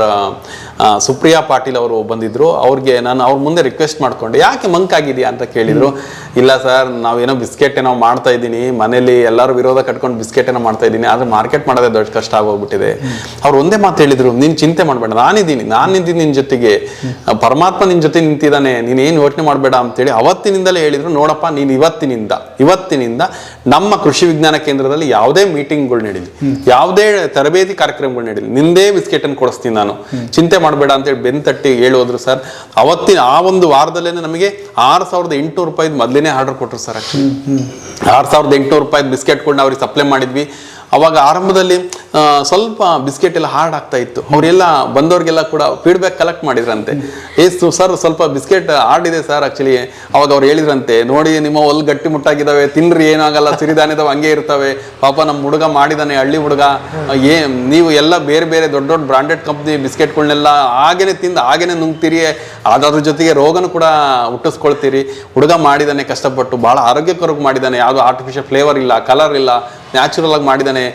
ಸುಪ್ರಿಯಾ ಪಾಟೀಲ್ ಅವರು ಬಂದಿದ್ರು. ಅವ್ರಿಗೆ ನಾನು ಅವ್ರ ಮುಂದೆ ರಿಕ್ವೆಸ್ಟ್ ಮಾಡ್ಕೊಂಡೆ. ಯಾಕೆ ಮಂಕ್ ಆಗಿದೆಯಾ ಅಂತ ಕೇಳಿದ್ರು. ಇಲ್ಲ ಸರ್ ನಾವೇನೋ ಬಿಸ್ಕೆಟ್ ಏನೋ ಮಾಡ್ತಾ ಇದ್ದೀನಿ. ಮನೇಲಿ ಎಲ್ಲರೂ ವಿರೋಧ ಕಟ್ಕೊಂಡು ಬಿಸ್ಕೆಟ್ ಏನೋ ಮಾಡ್ತಾ ಇದ್ದೀನಿ. ಆದ್ರೆ ಮಾರ್ಕೆಟ್ ಮಾಡೋದೇ ದೊಡ್ಡ ಕಷ್ಟ ಆಗೋಗ್ಬಿಟ್ಟಿದೆ. ಅವ್ರು ಒಂದೇ ಮಾತು ಹೇಳಿದ್ರು ನೀನ್ ಚಿಂತೆ ಮಾಡಬೇಡ. ನಾನಿದ್ದೀನಿ ನಾನಿದ್ದೀನಿ ನಿನ್ನ ನಿನ್ ಜೊತೆಗೆ. ಪರಮಾತ್ಮ ನಿನ್ ಜೊತೆ ನಿಂತಿದ್ದಾನೆ. ನೀನ್ ಏನ್ ಯೋಚನೆ ಮಾಡಬೇಡ ಅಂತೇಳಿ ಅವತ್ತಿನಿಂದಲೇ ಹೇಳಿದ್ರು. ನೋಡಪ್ಪ ನೀನ್ ಇವತ್ತಿನಿಂದ ಇವತ್ತಿನಿಂದ ನಮ್ಮ ಕೃಷಿ ವಿಜ್ಞಾನ ಕೇಂದ್ರದಲ್ಲಿ ಯಾವುದೇ ಮೀಟಿಂಗ್ಗಳು ನಡೀಲಿ. ಯಾವುದೇ ತರಬೇತಿ ಕಾರ್ಯಕ್ರಮಗಳು ನಡೀಲಿ. ನಿಂದೇ ಬಿಸ್ಕೆಟ್ ಅನ್ನು ಕೊಡಿಸ್ತೀನಿ ನಾನು. ಚಿಂತೆ ಮಾಡಬೇಡ ಅಂತೇಳಿ ಬೆನ್ ತಟ್ಟಿ ಹೇಳೋದ್ರು ಸರ್. ಅವತ್ತಿನ ಆ ಒಂದು ವಾರದಲ್ಲೇ ನಮಗೆ ಆರು ಸಾವಿರದ ಎಂಟುನೂರು ರೂಪಾಯಿ ಮೊದಲನೇ ಆರ್ಡರ್ ಕೊಟ್ಟರು ಸರ್ ಆಕ್ಚುಲಿ ಆರು ಸಾವಿರದ ಎಂಟುನೂರು ರೂಪಾಯಿ ಕೊಂಡು ಅವ್ರಿಗೆ ಸಪ್ಲೈ ಮಾಡಿದ್ವಿ. ಅವಾಗ ಆರಂಭದಲ್ಲಿ ಸ್ವಲ್ಪ ಬಿಸ್ಕೆಟ್ ಎಲ್ಲ ಹಾರ್ಡ್ ಆಗ್ತಾ ಇತ್ತು. ಅವರೆಲ್ಲ ಬಂದವ್ರಿಗೆಲ್ಲ ಕೂಡ ಫೀಡ್ಬ್ಯಾಕ್ ಕಲೆಕ್ಟ್ ಮಾಡಿದ್ರಂತೆ. ಏ ಸರ್, ಸ್ವಲ್ಪ ಬಿಸ್ಕೆಟ್ ಹಾರ್ಡ್ ಇದೆ ಸರ್ ಆಕ್ಚುಲಿ ಅವಾಗ ಅವ್ರು ಹೇಳಿದ್ರಂತೆ, ನೋಡಿ, ನಿಮ್ಮ ಹೊಲ್ ಗಟ್ಟಿ ಮುಟ್ಟಾಗಿದ್ದಾವೆ, ತಿನ್ರಿ, ಏನಾಗಲ್ಲ, ಸಿರಿಧಾನ್ಯದವು ಹಂಗೆ ಇರ್ತವೆ. ಪಾಪ ನಮ್ಮ ಹುಡುಗ ಮಾಡಿದಾನೆ, ಹಳ್ಳಿ ಹುಡುಗ. ಏ, ನೀವು ಎಲ್ಲ ಬೇರೆ ಬೇರೆ ದೊಡ್ಡ ದೊಡ್ಡ ಬ್ರಾಂಡೆಡ್ ಕಂಪ್ನಿ ಬಿಸ್ಕೆಟ್ಗಳನ್ನೆಲ್ಲ ಹಾಗೇನೆ ತಿಂದು, ಹಾಗೇನೆ ನುಂಗ್ತೀರಿ. ಅದ್ರ ಜೊತೆಗೆ ರೋಗನು ಕೂಡ ಹುಟ್ಟಿಸ್ಕೊಳ್ತೀರಿ. ಹುಡುಗ ಮಾಡಿದಾನೆ ಕಷ್ಟಪಟ್ಟು ಬಹಳ ಆರೋಗ್ಯಕರವಾಗಿ ಮಾಡಿದಾನೆ. ಯಾವುದು ಆರ್ಟಿಫಿಷಿಯಲ್ ಫ್ಲೇವರ್ ಇಲ್ಲ ಕಲರ್ ಇಲ್ಲ. ನ್ಯಾಚುರಲ್ ಆಗಿ ಮಾಡಿದಾನೆ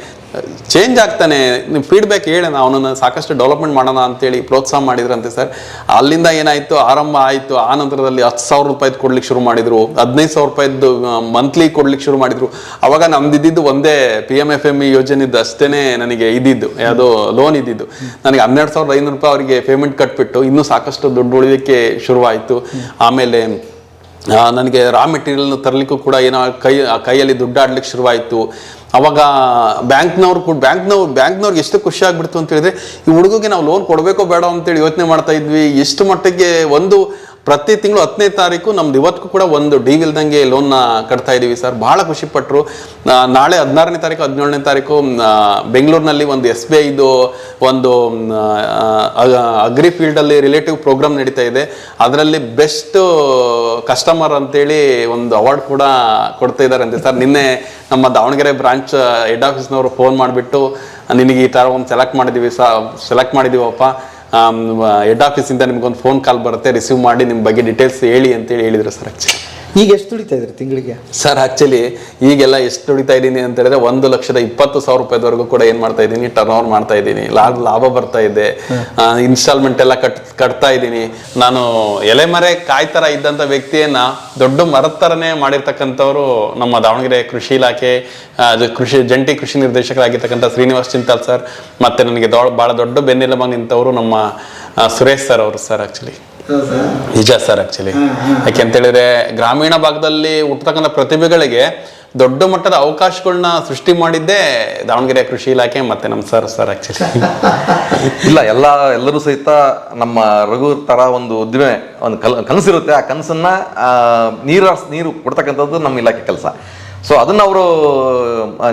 ಚೇಂಜ್ ಆಗ್ತಾನೆ, ನೀವು ಫೀಡ್ಬ್ಯಾಕ್ ಹೇಳೋಣ ಅವನನ್ನು ಸಾಕಷ್ಟು ಡೆವಲಪ್ಮೆಂಟ್ ಮಾಡೋಣ ಅಂತೇಳಿ ಪ್ರೋತ್ಸಾಹ ಮಾಡಿದ್ರಂತೆ ಸರ್ ಅಲ್ಲಿಂದ ಏನಾಯಿತು? ಆರಂಭ ಆಯಿತು. ಆ ನಂತರದಲ್ಲಿ ಹತ್ತು ಸಾವಿರ ರೂಪಾಯಿದು ಕೊಡ್ಲಿಕ್ಕೆ ಶುರು ಮಾಡಿದರು. ಹದಿನೈದು ಸಾವಿರ ರೂಪಾಯಿದ್ದು ಮಂತ್ಲಿ ಕೊಡ್ಲಿಕ್ಕೆ ಶುರು ಮಾಡಿದರು. ಅವಾಗ ನಮ್ದಿದ್ದು ಒಂದೇ P M F M E ಯೋಜನೆದ್ದು ಅಷ್ಟೇ ನನಗೆ ಇದ್ದಿದ್ದು. ಯಾವುದೋ ಲೋನ್ ಇದ್ದಿದ್ದು. ನನಗೆ ಹನ್ನೆರಡು ಸಾವಿರದ ಐನೂರು ರೂಪಾಯಿ ಅವರಿಗೆ ಪೇಮೆಂಟ್ ಕಟ್ಬಿಟ್ಟು ಇನ್ನೂ ಸಾಕಷ್ಟು ದುಡ್ಡು ಉಳಿಯೋಕ್ಕೆ ಶುರುವಾಯಿತು. ಆಮೇಲೆ ನನಗೆ ರಾ ಮೆಟೀರಿಯಲ್ನ ತರಲಿಕ್ಕೂ ಕೂಡ ಏನೋ ಕೈ ಕೈಯಲ್ಲಿ ದುಡ್ಡಾಡ್ಲಿಕ್ಕೆ ಶುರುವಾಯಿತು. ಅವಾಗ ಬ್ಯಾಂಕ್ನವ್ರು ಕೂಡ, ಬ್ಯಾಂಕ್ನವ್ರು, ಬ್ಯಾಂಕ್ನವ್ರಿಗೆ ಎಷ್ಟು ಖುಷಿ ಆಗಿಬಿಡ್ತು ಅಂತ ಹೇಳಿದ್ರೆ, ಈ ಹುಡುಗಿಗೆ ನಾವು ಲೋನ್ ಕೊಡಬೇಕೋ ಬೇಡ ಅಂತೇಳಿ ಯೋಚನೆ ಮಾಡ್ತಾ ಇದ್ವಿ. ಎಷ್ಟು ಮಟ್ಟಿಗೆ ಒಂದು ಪ್ರತಿ ತಿಂಗಳು ಹತ್ತನೇ ತಾರೀಕು ನಮ್ದು ಇವತ್ತು ಕೂಡ ಒಂದು ಡೀಲ್ ಇಲ್ದಂಗೆ ಲೋನ್ನ ಕಟ್ತಾ ಇದೀವಿ ಸರ್. ಬಹಳ ಖುಷಿ ಪಟ್ಟರು ನಾಳೆ ಹದಿನಾರನೇ ತಾರೀಕು, ಹದಿನೇಳನೇ ತಾರೀಕು ಬೆಂಗಳೂರಿನಲ್ಲಿ ಒಂದು ಎಸ್ ಬಿ ಐದು ಒಂದು ಅಗ್ರಿ ಫೀಲ್ಡಲ್ಲಿ ರಿಲೇಟಿವ್ ಪ್ರೋಗ್ರಾಮ್ ನಡೀತಾ ಇದೆ. ಅದರಲ್ಲಿ ಬೆಸ್ಟ್ ಕಸ್ಟಮರ್ ಅಂತೇಳಿ ಒಂದು ಅವಾರ್ಡ್ ಕೂಡ ಕೊಡ್ತಾ ಇದ್ದಾರೆ ಅಂತೆ ಸರ್. ನಿನ್ನೆ ನಮ್ಮ ದಾವಣಗೆರೆ ಬ್ರಾಂಚ್ ಹೆಡ್ ಆಫೀಸ್ನವರು ಫೋನ್ ಮಾಡಿಬಿಟ್ಟು, ನಿನಗೆ ಈ ಥರ ಒಂದು ಸೆಲೆಕ್ಟ್ ಮಾಡಿದ್ದೀವಿ ಸ, ಸೆಲೆಕ್ಟ್ ಮಾಡಿದ್ದೀವಪ್ಪ ಹೆಡ್ ಆಫೀಸಿಂದ ನಿಮ್ಗೊಂದು ಫೋನ್ ಕಾಲ್ ಬರುತ್ತೆ. ರಿಸೀವ್ ಮಾಡಿ ನಿಮ್ಮ ಬಗ್ಗೆ ಡೀಟೇಲ್ಸ್ ಹೇಳಿ ಅಂತೇಳಿ ಹೇಳಿದ್ರು ಸರ್ ಆ್ಯಕ್ಚುಲಿ ಈಗ ಎಷ್ಟು ದುಡಿತಾ ಇದ್ರಿ ತಿಂಗಳಿಗೆ? ಸರ್ ಆಕ್ಚುಲಿ ಈಗೆಲ್ಲ ಎಷ್ಟು ದುಡಿತಾ ಇದ್ದೀನಿ ಅಂತ ಹೇಳಿದ್ರೆ ಒಂದು ಲಕ್ಷದ ಇಪ್ಪತ್ತು ಸಾವಿರ ರೂಪಾಯಿದವರೆಗೂ ಕೂಡ ಏನು ಮಾಡ್ತಾ ಇದ್ದೀನಿ ಟರ್ನ್ ಓವರ್ ಮಾಡ್ತಾ ಇದ್ದೀನಿ. ಲಾಭ ಲಾಭ ಬರ್ತಾ ಇದೆ. ಇನ್ಸ್ಟಾಲ್ಮೆಂಟ್ ಎಲ್ಲ ಕಟ್ ಕಟ್ತಾ ಇದ್ದೀನಿ. ನಾನು ಎಲೆ ಮರೆ ಕಾಯ್ತರ ಇದ್ದಂತ ವ್ಯಕ್ತಿಯನ್ನ ದೊಡ್ಡ ಮರದ ಥರನೇ ಮಾಡಿರ್ತಕ್ಕಂಥವ್ರು ನಮ್ಮ ದಾವಣಗೆರೆ ಕೃಷಿ ಇಲಾಖೆ ಅದು ಕೃಷಿ ಜಂಟಿ ಕೃಷಿ ನಿರ್ದೇಶಕರಾಗಿರ್ತಕ್ಕಂಥ ಶ್ರೀನಿವಾಸ್ ಚಿಂತಾಲ್ ಸರ್ ಮತ್ತೆ ನನಗೆ ದೊ ಬಹಳ ದೊಡ್ಡ ಬೆನ್ನೆಲುಬಾಗಿ ನಿಂತವರು ನಮ್ಮ ಸುರೇಶ್ ಸರ್ ಅವರು ಸರ್ ಆಕ್ಚುಲಿ ನಿಜ ಸರ್ ಆಕ್ಚುಲಿ ಯಾಕೆ ಅಂತ ಹೇಳಿದ್ರೆ ಗ್ರಾಮೀಣ ಭಾಗದಲ್ಲಿ ಹುಟ್ಟತಕ್ಕಂಥ ಪ್ರತಿಭೆಗಳಿಗೆ ದೊಡ್ಡ ಮಟ್ಟದ ಅವಕಾಶಗಳನ್ನ ಸೃಷ್ಟಿ ಮಾಡಿದ್ದೇ ದಾವಣಗೆರೆ ಕೃಷಿ ಇಲಾಖೆ ಮತ್ತೆ ನಮ್ಮ ಸರ್ ಸರ್ ಆಕ್ಚುಲಿ ಇಲ್ಲ ಎಲ್ಲ ಎಲ್ಲರೂ ಸಹಿತ ನಮ್ಮ ರಘು ತರ ಒಂದು ಉದ್ದಿಮೆ ಒಂದು ಕಲ್ ಕನಸಿರುತ್ತೆ. ಆ ಕನಸನ್ನ ಆ, ನೀರು ನೀರು ಕೊಡ್ತಕ್ಕಂಥದ್ದು ನಮ್ಮ ಇಲಾಖೆ ಕೆಲಸ. ಸೊ ಅದನ್ನ ಅವರು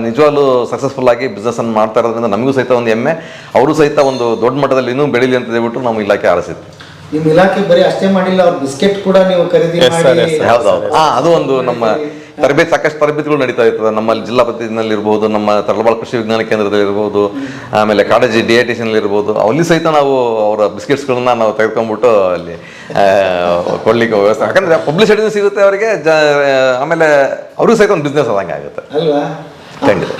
ನಿಜವಾಗ್ಲೂ ಸಕ್ಸಸ್ಫುಲ್ ಆಗಿ ಬಿಸ್ನೆಸ್ ಅನ್ನು ಮಾಡ್ತಾ ಇರೋದ್ರಿಂದ ನಮಗೂ ಸಹಿತ ಒಂದು ಹೆಮ್ಮೆ. ಅವರು ಸಹಿತ ಒಂದು ದೊಡ್ಡ ಮಟ್ಟದಲ್ಲಿ ಇನ್ನೂ ಬೆಳೀಲಿ ಅಂತ ಹೇಳ್ಬಿಟ್ಟು ನಮ್ಮ ಇಲಾಖೆ ಆರಿಸಿತ್ತು ನಿಮ್ಮ ಇಲಾಖೆ ಬರೀ ಅಷ್ಟೇ ಮಾಡಿಲ್ಲ ಅವ್ರ ಬಿಸ್ಕೆಟ್ ಕೂಡ ನೀವು ಖರೀದಿ ಮಾಡಿ. ಹೌದೌದು ಹಾ ಅದು ಒಂದು ನಮ್ಮ ತರಬೇತಿ ಸಾಕಷ್ಟು ತರಬೇತಿಗಳು ನಡೀತಾ ಇರ್ತದೆ. ನಮ್ಮಲ್ಲಿ ಜಿಲ್ಲಾ ಪಂಚಾಯತ್ನಲ್ಲಿ ಇರ್ಬೋದು ನಮ್ಮ ತರಳಬಾಳ ಕೃಷಿ ವಿಜ್ಞಾನ ಕೇಂದ್ರದಲ್ಲಿ ಇರ್ಬೋದು ಆಮೇಲೆ ಕಾಡಜಿ ಡಿ ಐ ಟಿ ಇರ್ಬೋದು ಅಲ್ಲಿ ಸಹಿತ ನಾವು ಅವರ ಬಿಸ್ಕೆಟ್ಸ್ಗಳನ್ನ ನಾವು ತೆಗೆದುಕೊಂಡ್ಬಿಟ್ಟು ಅಲ್ಲಿ ಆ, ಕೊಡ್ಲಿಕ್ಕೆ ವ್ಯವಸ್ಥೆ. ಯಾಕಂದ್ರೆ ಪಬ್ಲಿಸಿಟಿನೂ ಸಿಗುತ್ತೆ ಅವರಿಗೆ ಜ ಆಮೇಲೆ ಅವ್ರಿಗೂ ಸಹಿತ ಒಂದು ಬಿಸ್ನೆಸ್ ಆದಂಗೆ ಆಗುತ್ತೆ. ಅಲ್ವಾ.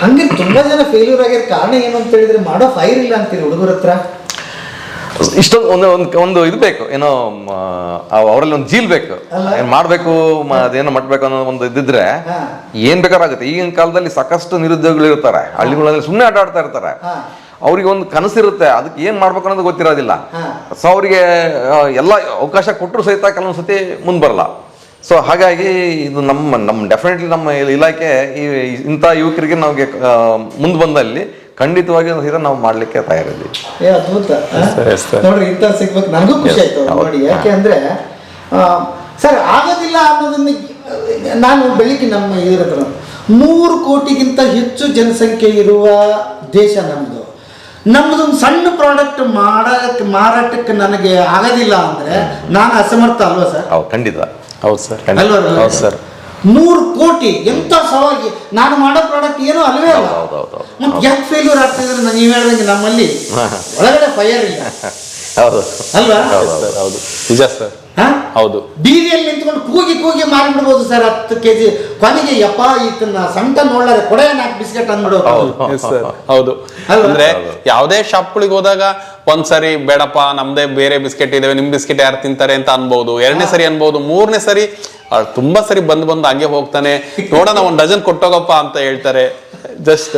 ಹಂಗೆ ತುಂಬಾ ಜನ ಫೇಲ್ಯೂರ್ ಆಗಿರೋ ಕಾರಣ ಏನು ಅಂತ ಹೇಳಿದ್ರೆ ಮಾಡೋ ಫೈರ್ ಇಲ್ಲ ಅಂತೀರಿ ಹುಡುಗರ ಹತ್ರ. ಇಷ್ಟೊಂದು ಒಂದು ಒಂದು ಒಂದು ಇದು ಬೇಕು. ಏನೋ ಅವರಲ್ಲಿ ಒಂದು ಜೀಲ್ ಬೇಕು. ಏನ್ ಮಾಡ್ಬೇಕು ಅದೇನೋ ಮಾಡ್ಬೇಕು ಅನ್ನೋ ಒಂದು ಇದ್ದಿದ್ರೆ. ಏನ್ ಬೇಕಾಗುತ್ತೆ ಈಗಿನ ಕಾಲದಲ್ಲಿ ಸಾಕಷ್ಟು ನಿರುದ್ಯೋಗಿಗಳು ಇರ್ತಾರೆ. ಹಳ್ಳಿಗಳಲ್ಲಿ ಸುಮ್ಮನೆ ಆಟ ಆಡ್ತಾ ಇರ್ತಾರೆ. ಅವ್ರಿಗೆ ಒಂದು ಕನಸಿರುತ್ತೆ. ಅದಕ್ಕೆ ಏನ್ ಮಾಡ್ಬೇಕು ಅನ್ನೋದು ಗೊತ್ತಿರೋದಿಲ್ಲ. ಸೊ ಅವರಿಗೆ ಎಲ್ಲ ಅವಕಾಶ ಕೊಟ್ಟರು ಸಹಿತ ಕೆಲವೊಂದು ಸತಿ ಮುಂದೆ ಬರಲ್ಲ. ಸೊ ಹಾಗಾಗಿ ಇದು ನಮ್ಮ ನಮ್ಮ ಡೆಫಿನೆಟ್ಲಿ ನಮ್ಮ ಇಲಾಖೆ ಈ ಇಂಥ ಯುವಕರಿಗೆ ನಮಗೆ ಮುಂದೆ ಬಂದಲ್ಲಿ ಖಂಡಿತವಾಗಿ ಇದನ್ನ ನಾವು ಮಾಡ್ಲಿಕ್ಕೆ ತಯಾರಿದ್ದೀವಿ. ಏ ಅದ್ಭುತ. ನೋಡ್ರಿ ಇಂಥ ಸಿಗ್ಬೇಕು. ನನಗೂ ಖುಷಿ ಆಯ್ತು ನೋಡಿ. ಯಾಕೆ ಅಂದ್ರೆ ಆ, ಸರ್ ಆಗೋದಿಲ್ಲ ಅನ್ನೋದನ್ನ ನಾನು ಬೆಳಿಗ್ಗೆ ನಮ್ಮ ಇದ್ರ ಹತ್ರ. ನೂರು ಕೋಟಿಗಿಂತ ಹೆಚ್ಚು ಜನಸಂಖ್ಯೆ ಇರುವ ದೇಶ ನಮ್ಮದು ನಮ್ಮದೊಂದು ಸಣ್ಣ ಪ್ರಾಡಕ್ಟ್ ಮಾಡಕ್ಕೆ ಮಾರಾಟಕ್ಕೆ ನನಗೆ ಆಗೋದಿಲ್ಲ ಅಂದ್ರೆ ನಾನು ಅಸಮರ್ಥ ಅಲ್ವಾ ಸರ್? ಹೌದು ಖಂಡಿತ. ಹೌದು ಸರ್. ಅಲ್ವಾ ಹೌದು ಸರ್. ನೂರು ಕೋಟಿ ಎಂತ ಸವಾಗಿ ನಾನು ಮಾಡೋ ಪ್ರಾಡಕ್ಟ್ ಏನು ಅಲ್ವೇ ಅಲ್ಲ. ಹೌದು, ಹೌದು, ಹೌದು. ಮತ್ತೆ ಯಾಕೆ ಫೇಲ್ಯೂರ್ ಆಗ್ತಿದ್ರೆ ನಾನು ನೀವು ಹೇಳ್ದಂಗೆ ನಮ್ಮಲ್ಲಿ? ಒಳಗಡೆ ಫೈರ್ ಇಲ್ಲ. ಹೌದು. ಅಲ್ವಾ? ಸರ್ ಹೌದು ನಿಜ ಸರ್. ಹಾ? ಹೌದು. ಬೀದಿಯಲ್ಲಿ ನಿಂತ್ಕೊಂಡು ಕೂಗಿ ಕೂಗಿ ಮಾರಿಬಿಡ್ಬೋದು ಸರ್ ಹತ್ತು ಕೆಜಿ. ಕೊನೆಗೆ ಯಪ್ಪ ಇದನ್ನ ಸಂಟ ನೋಡ್ಲಾರೆ. ಕೊಡೆ ನಾಲ್ಕು ಬಿಸ್ಕೆಟ್ ಅಂದ್ಬಿಡೋದು. ಹೌದು. Sir. ಹೌದು? ಅಂದ್ರೆ ಯಾವುದೇ ಶಾಪ್ಗಳಿಗೆ ಹೋದಾಗ ಒಂದ್ಸರಿ ಬೇಡಪ್ಪ ನಮ್ದೇ ಬೇರೆ ಬಿಸ್ಕೆಟ್ ಇದಾವೆ ನಿಮ್ ಬಿಸ್ಕೆಟ್ ಯಾರು ತಿಂತಾರೆ ಅಂತ ಅನ್ಬೋದು. ಎರಡನೇ ಸರಿ ಅನ್ಬೋದು ಮೂರನೇ ಸರಿ ತುಂಬಾ ಸರಿ ಬಂದ್ ಬಂದು ಹಂಗೆ ಹೋಗ್ತಾನೆ. ನೋಡೋಣ ಒಂದ್ ಡಜನ್ ಕೊಟ್ಟೋಗಪ್ಪ ಅಂತ ಹೇಳ್ತಾರೆ. ಜಸ್ಟ್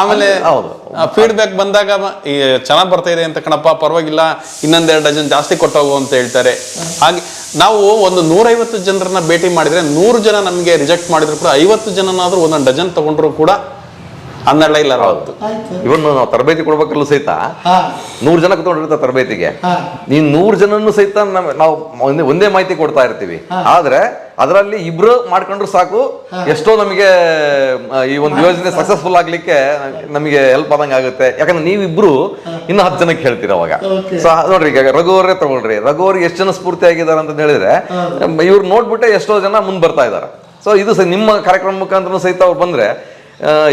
ಆಮೇಲೆ ಹೌದು. ಫೀಡ್ಬ್ಯಾಕ್ ಬಂದಾಗ ಚೆನ್ನಾಗ್ ಬರ್ತಾ ಇದೆ ಅಂತ ಕಣಪ್ಪ ಪರವಾಗಿಲ್ಲ ಇನ್ನೊಂದೆರಡು ಡಜನ್ ಜಾಸ್ತಿ ಕೊಟ್ಟೋಗು ಅಂತ ಹೇಳ್ತಾರೆ. ಹಾಗೆ ನಾವು ಒಂದು ನೂರೈವತ್ತು ಜನರನ್ನ ಭೇಟಿ ಮಾಡಿದ್ರೆ ನೂರು ಜನ ನಮಗೆ ರಿಜೆಕ್ಟ್ ಮಾಡಿದ್ರು ಕೂಡ ಐವತ್ತು ಜನನಾದ್ರೂ ಒಂದೊಂದು ಡಜನ್ ತಗೊಂಡ್ರು ಕೂಡ ಹನ್ನೆರಡ ಇಲ್ಲ ಅರವತ್ತು ಆಯ್ತು. ಇವನ್ ನಾವು ತರಬೇತಿ ಕೊಡ್ಬೇಕಲ್ಲೂ ಸಹಿತ? ನೂರು ಜನ ಕುತ್ಕೊಂಡಿರ್ತಾರೆ ತರಬೇತಿಗೆ. ನೀನ್ ನೂರು ಜನನು ಸಹಿತ ನಾವು ಒಂದೇ ಮಾಹಿತಿ ಕೊಡ್ತಾ ಇರ್ತೀವಿ. ಆದ್ರೆ ಅದರಲ್ಲಿ ಇಬ್ರು ಮಾಡ್ಕೊಂಡ್ರು ಸಾಕು. ಎಷ್ಟೋ ನಮಗೆ ಈ ಒಂದು ಯೋಜನೆ ಸಕ್ಸಸ್ಫುಲ್ ಆಗ್ಲಿಕ್ಕೆ ನಮಗೆ ಹೆಲ್ಪ್ ಆದಂಗೆ ಆಗುತ್ತೆ. ಯಾಕಂದ್ರೆ ನೀವಿಬ್ರು ಇನ್ನು ಹತ್ತು ಜನಕ್ಕೆ ಹೇಳ್ತೀರ ಅವಾಗ. ಸೊ ನೋಡ್ರಿ ಈಗ ರಘು ಅವರೇ ತಗೊಳ್ರಿ ರಘು ಅವ್ರಿಗೆ ಎಷ್ಟು ಜನ ಸ್ಫೂರ್ತಿ ಆಗಿದ್ದಾರೆ ಅಂತ ಹೇಳಿದ್ರೆ ಇವ್ರು ನೋಡ್ಬಿಟ್ಟೆ ಎಷ್ಟೋ ಜನ ಮುಂದೆ ಬರ್ತಾ ಇದ್ದಾರೆ ಸೊ ಇದು ಸಹ ನಿಮ್ಮ ಕಾರ್ಯಕ್ರಮ ಮುಖಾಂತರ ಸಹಿತ ಅವ್ರು ಬಂದ್ರೆ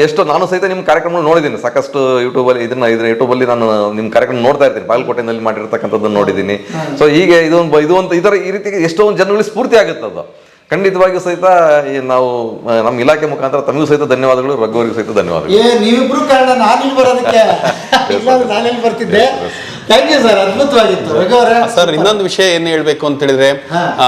ಎಷ್ಟೋ ನಾನು ಸಹಿತ ನಿಮ್ಮ ಕಾರ್ಯಕ್ರಮ ನೋಡಿದ್ದೀನಿ. ಸಾಕಷ್ಟು ಯೂಟ್ಯೂಬಲ್ಲಿ ಇದನ್ನ ಇದನ್ನ ಯೂಟ್ಯೂಬಲ್ಲಿ ನಾನು ನಿಮ್ಮ ಕಾರ್ಯಕ್ರಮ ನೋಡ್ತಾ ಇರ್ತೀನಿ. ಬಾಗಲಕೋಟೆನಲ್ಲಿ ಮಾಡಿರ್ತಕ್ಕಂಥದ್ದನ್ನು ನೋಡಿದ್ದೀನಿ. ಸೊ ಹೀಗೆ ಇದೊಂದು ಇದು ಅಂತ ಇದರ ಈ ರೀತಿ ಎಷ್ಟೊಂದು ಜನಗಳಿಗೆ ಸ್ಫೂರ್ತಿ ಆಗುತ್ತೆ ಅದು. ಖಂಡಿತವಾಗಿಯೂ ಸಹಿತ ಈ ನಾವು ನಮ್ಮ ಇಲಾಖೆ ಮುಖಾಂತರ ತಮಗೂ ಸಹಿತ ಧನ್ಯವಾದಗಳು ರಘುವರಿಗೂ ಸಹಿತ ಧನ್ಯವಾದಗಳು. ಏ ನೀವಿಬ್ರು ಕಾರಣ ನಾನಿಲ್ಲಿ ಬರೋದಕ್ಕೆ. ಇಲ್ಲಾಂದ್ರೆ ನಾನೆಲ್ಲಿ ಬರ್ತಿದ್ದೆ. Thank you sir ಅದ್ಭುತವಾಗಿತ್ತು. ರಘು ಅವರೇ. ಸರ್ ಇನ್ನೊಂದು ವಿಷಯ ಏನ್ ಹೇಳ್ಬೇಕು ಅಂತ ಹೇಳಿದ್ರೆ ಆ,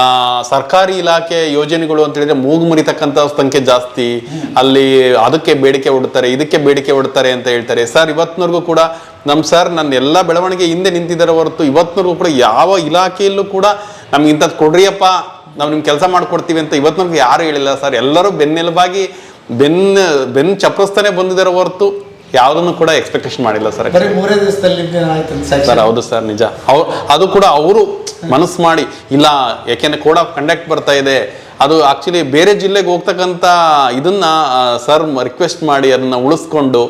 ಸರ್ಕಾರಿ ಇಲಾಖೆ ಯೋಜನೆಗಳು ಅಂತ ಹೇಳಿದ್ರೆ ಮೂಗು ಮುರಿತಕ್ಕಂತ ಸಂಖ್ಯೆ ಜಾಸ್ತಿ ಅಲ್ಲಿ ಅದಕ್ಕೆ ಬೇಡಿಕೆ ಹೊಡ್ತಾರೆ ಇದಕ್ಕೆ ಬೇಡಿಕೆ ಹೊಡ್ತಾರೆ ಅಂತ ಹೇಳ್ತಾರೆ. ಸರ್ ಇವತ್ತಿನವರೆಗೂ ಕೂಡ ನಮ್ ಸರ್ ನನ್ನ ಎಲ್ಲ ಬೆಳವಣಿಗೆ ಹಿಂದೆ ನಿಂತಿದ್ದಾರೆ ಹೊರತು ಇವತ್ತಿನವರೆಗೂ ಕೂಡ ಯಾವ ಇಲಾಖೆಯಲ್ಲೂ ಕೂಡ ನಮ್ಗೆ ಇಂಥದ್ ಕೊಡ್ರಿಯಪ್ಪ ನಾವು ನಿಮ್ಗೆ ಕೆಲಸ ಮಾಡ್ಕೊಡ್ತೀವಿ ಅಂತ ಇವತ್ತು ನಮ್ಗೆ ಯಾರು ಹೇಳಿಲ್ಲ ಸರ್. ಎಲ್ಲರೂ ಬೆನ್ನೆಲುಬಾಗಿ ಬೆನ್ನ ಬೆನ್ ಚಪ್ರಸ್ತಾನೆ ಬಂದಿದ್ದಾರೆ ಹೊರತು ಯಾವುದನ್ನು ಕೂಡ ಎಕ್ಸ್ಪೆಕ್ಟೇಷನ್ ಮಾಡಿಲ್ಲ ಸರ್ ಸರ್ ಹೌದು ಸರ್ ನಿಜ. ಅವ್ರು ಅದು ಕೂಡ ಅವರು ಮನಸ್ಸು ಮಾಡಿ ಇಲ್ಲ ಯಾಕೆಂದ್ರೆ ಕೋಡ್ ಆಫ್ ಕಂಡಕ್ಟ್ ಬರ್ತಾ ಇದೆ. ಅದು ಆಕ್ಚುಲಿ ಬೇರೆ ಜಿಲ್ಲೆಗೆ ಹೋಗ್ತಕ್ಕಂಥ ಇದನ್ನ ಸರ್ ರಿಕ್ವೆಸ್ಟ್ ಮಾಡಿ ಅದನ್ನ ಉಳಿಸ್ಕೊಂಡು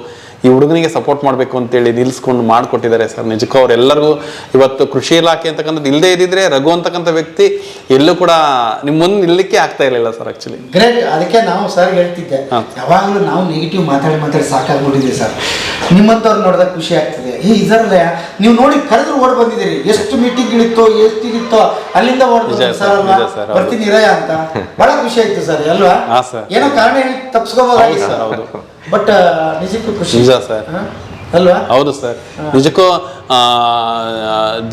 ಈ ಹುಡುಗನಿಗೆ ಸಪೋರ್ಟ್ ಮಾಡಬೇಕು ಅಂತೇಳಿ ನಿಲ್ಸ್ಕೊಂಡು ಮಾಡಿಕೊಟ್ಟಿದ್ದಾರೆ ಸರ್. ನಿಜಕ್ಕೂ ಅವರೆಲ್ಲರಿಗೂ ಇವತ್ತು ಕೃಷಿ ಇಲಾಖೆ ಅಂತಕ್ಕಂಥದ್ದು ಇಲ್ಲದೇ ಇದ್ದಿದ್ರೆ ರಘು ಅಂತಕ್ಕಂಥ ವ್ಯಕ್ತಿ ಎಲ್ಲೂ ಕೂಡ ನಿಮ್ಮ ಮುಂದೆ ನಿಲ್ಲಕ್ಕೆ ಆಗ್ತಾ ಇರಲಿಲ್ಲ ಸರ್ ಆಕ್ಚುಲಿ ಗ್ರೇಟ್ ಅದಕ್ಕೆ ನಾವು ಸರ್ ಹೇಳ್ತಿದ್ದೆ ಯಾವಾಗಲೂ ನಾವು ನೆಗೆಟಿವ್ ಮಾತಾಡಿ ಮಾತಾಡಿ ಸಾಕಾಗ್ಬಿಟ್ಟಿದೆ ಸರ್ ನಿಮ್ಮಂಥವ್ರು ನೋಡಿದಾಗ ಖುಷಿ ಆಗ್ತದೆ. ಈ ಇದರಲ್ಲೇ ನೀವು ನೋಡಿ ಕರೆದ್ರು ಓಡ್ ಬಂದಿದ್ದೀರಿ. ಎಷ್ಟು ಮೀಟಿಂಗ್ ಇಳಿತ್ತೋ ಎಷ್ಟಿಗಿತ್ತೋ ಅಲ್ಲಿಂದ ಓಡ್ ಸರ್. ಬರ್ತೀನಿ ಅಂತ. ಬಹಳ ಖುಷಿ ಆಯ್ತು ಸರ್ ಅಲ್ವಾ? ಹಾ, ಸರ್. ಏನೋ ಕಾರಣ ಹೇಳಿ ತಪ್ಪಿಸ್ಕೋಬೋದಾಗಿ ಸರ್, ಹೌದು. ಬಟ್ ನಿಜಕ್ಕೂ ಖುಷಿ. ನಿಜ ಸರ್. ಅಲ್ವಾ? ಹೌದು ಸರ್ ನಿಜಕ್ಕೂ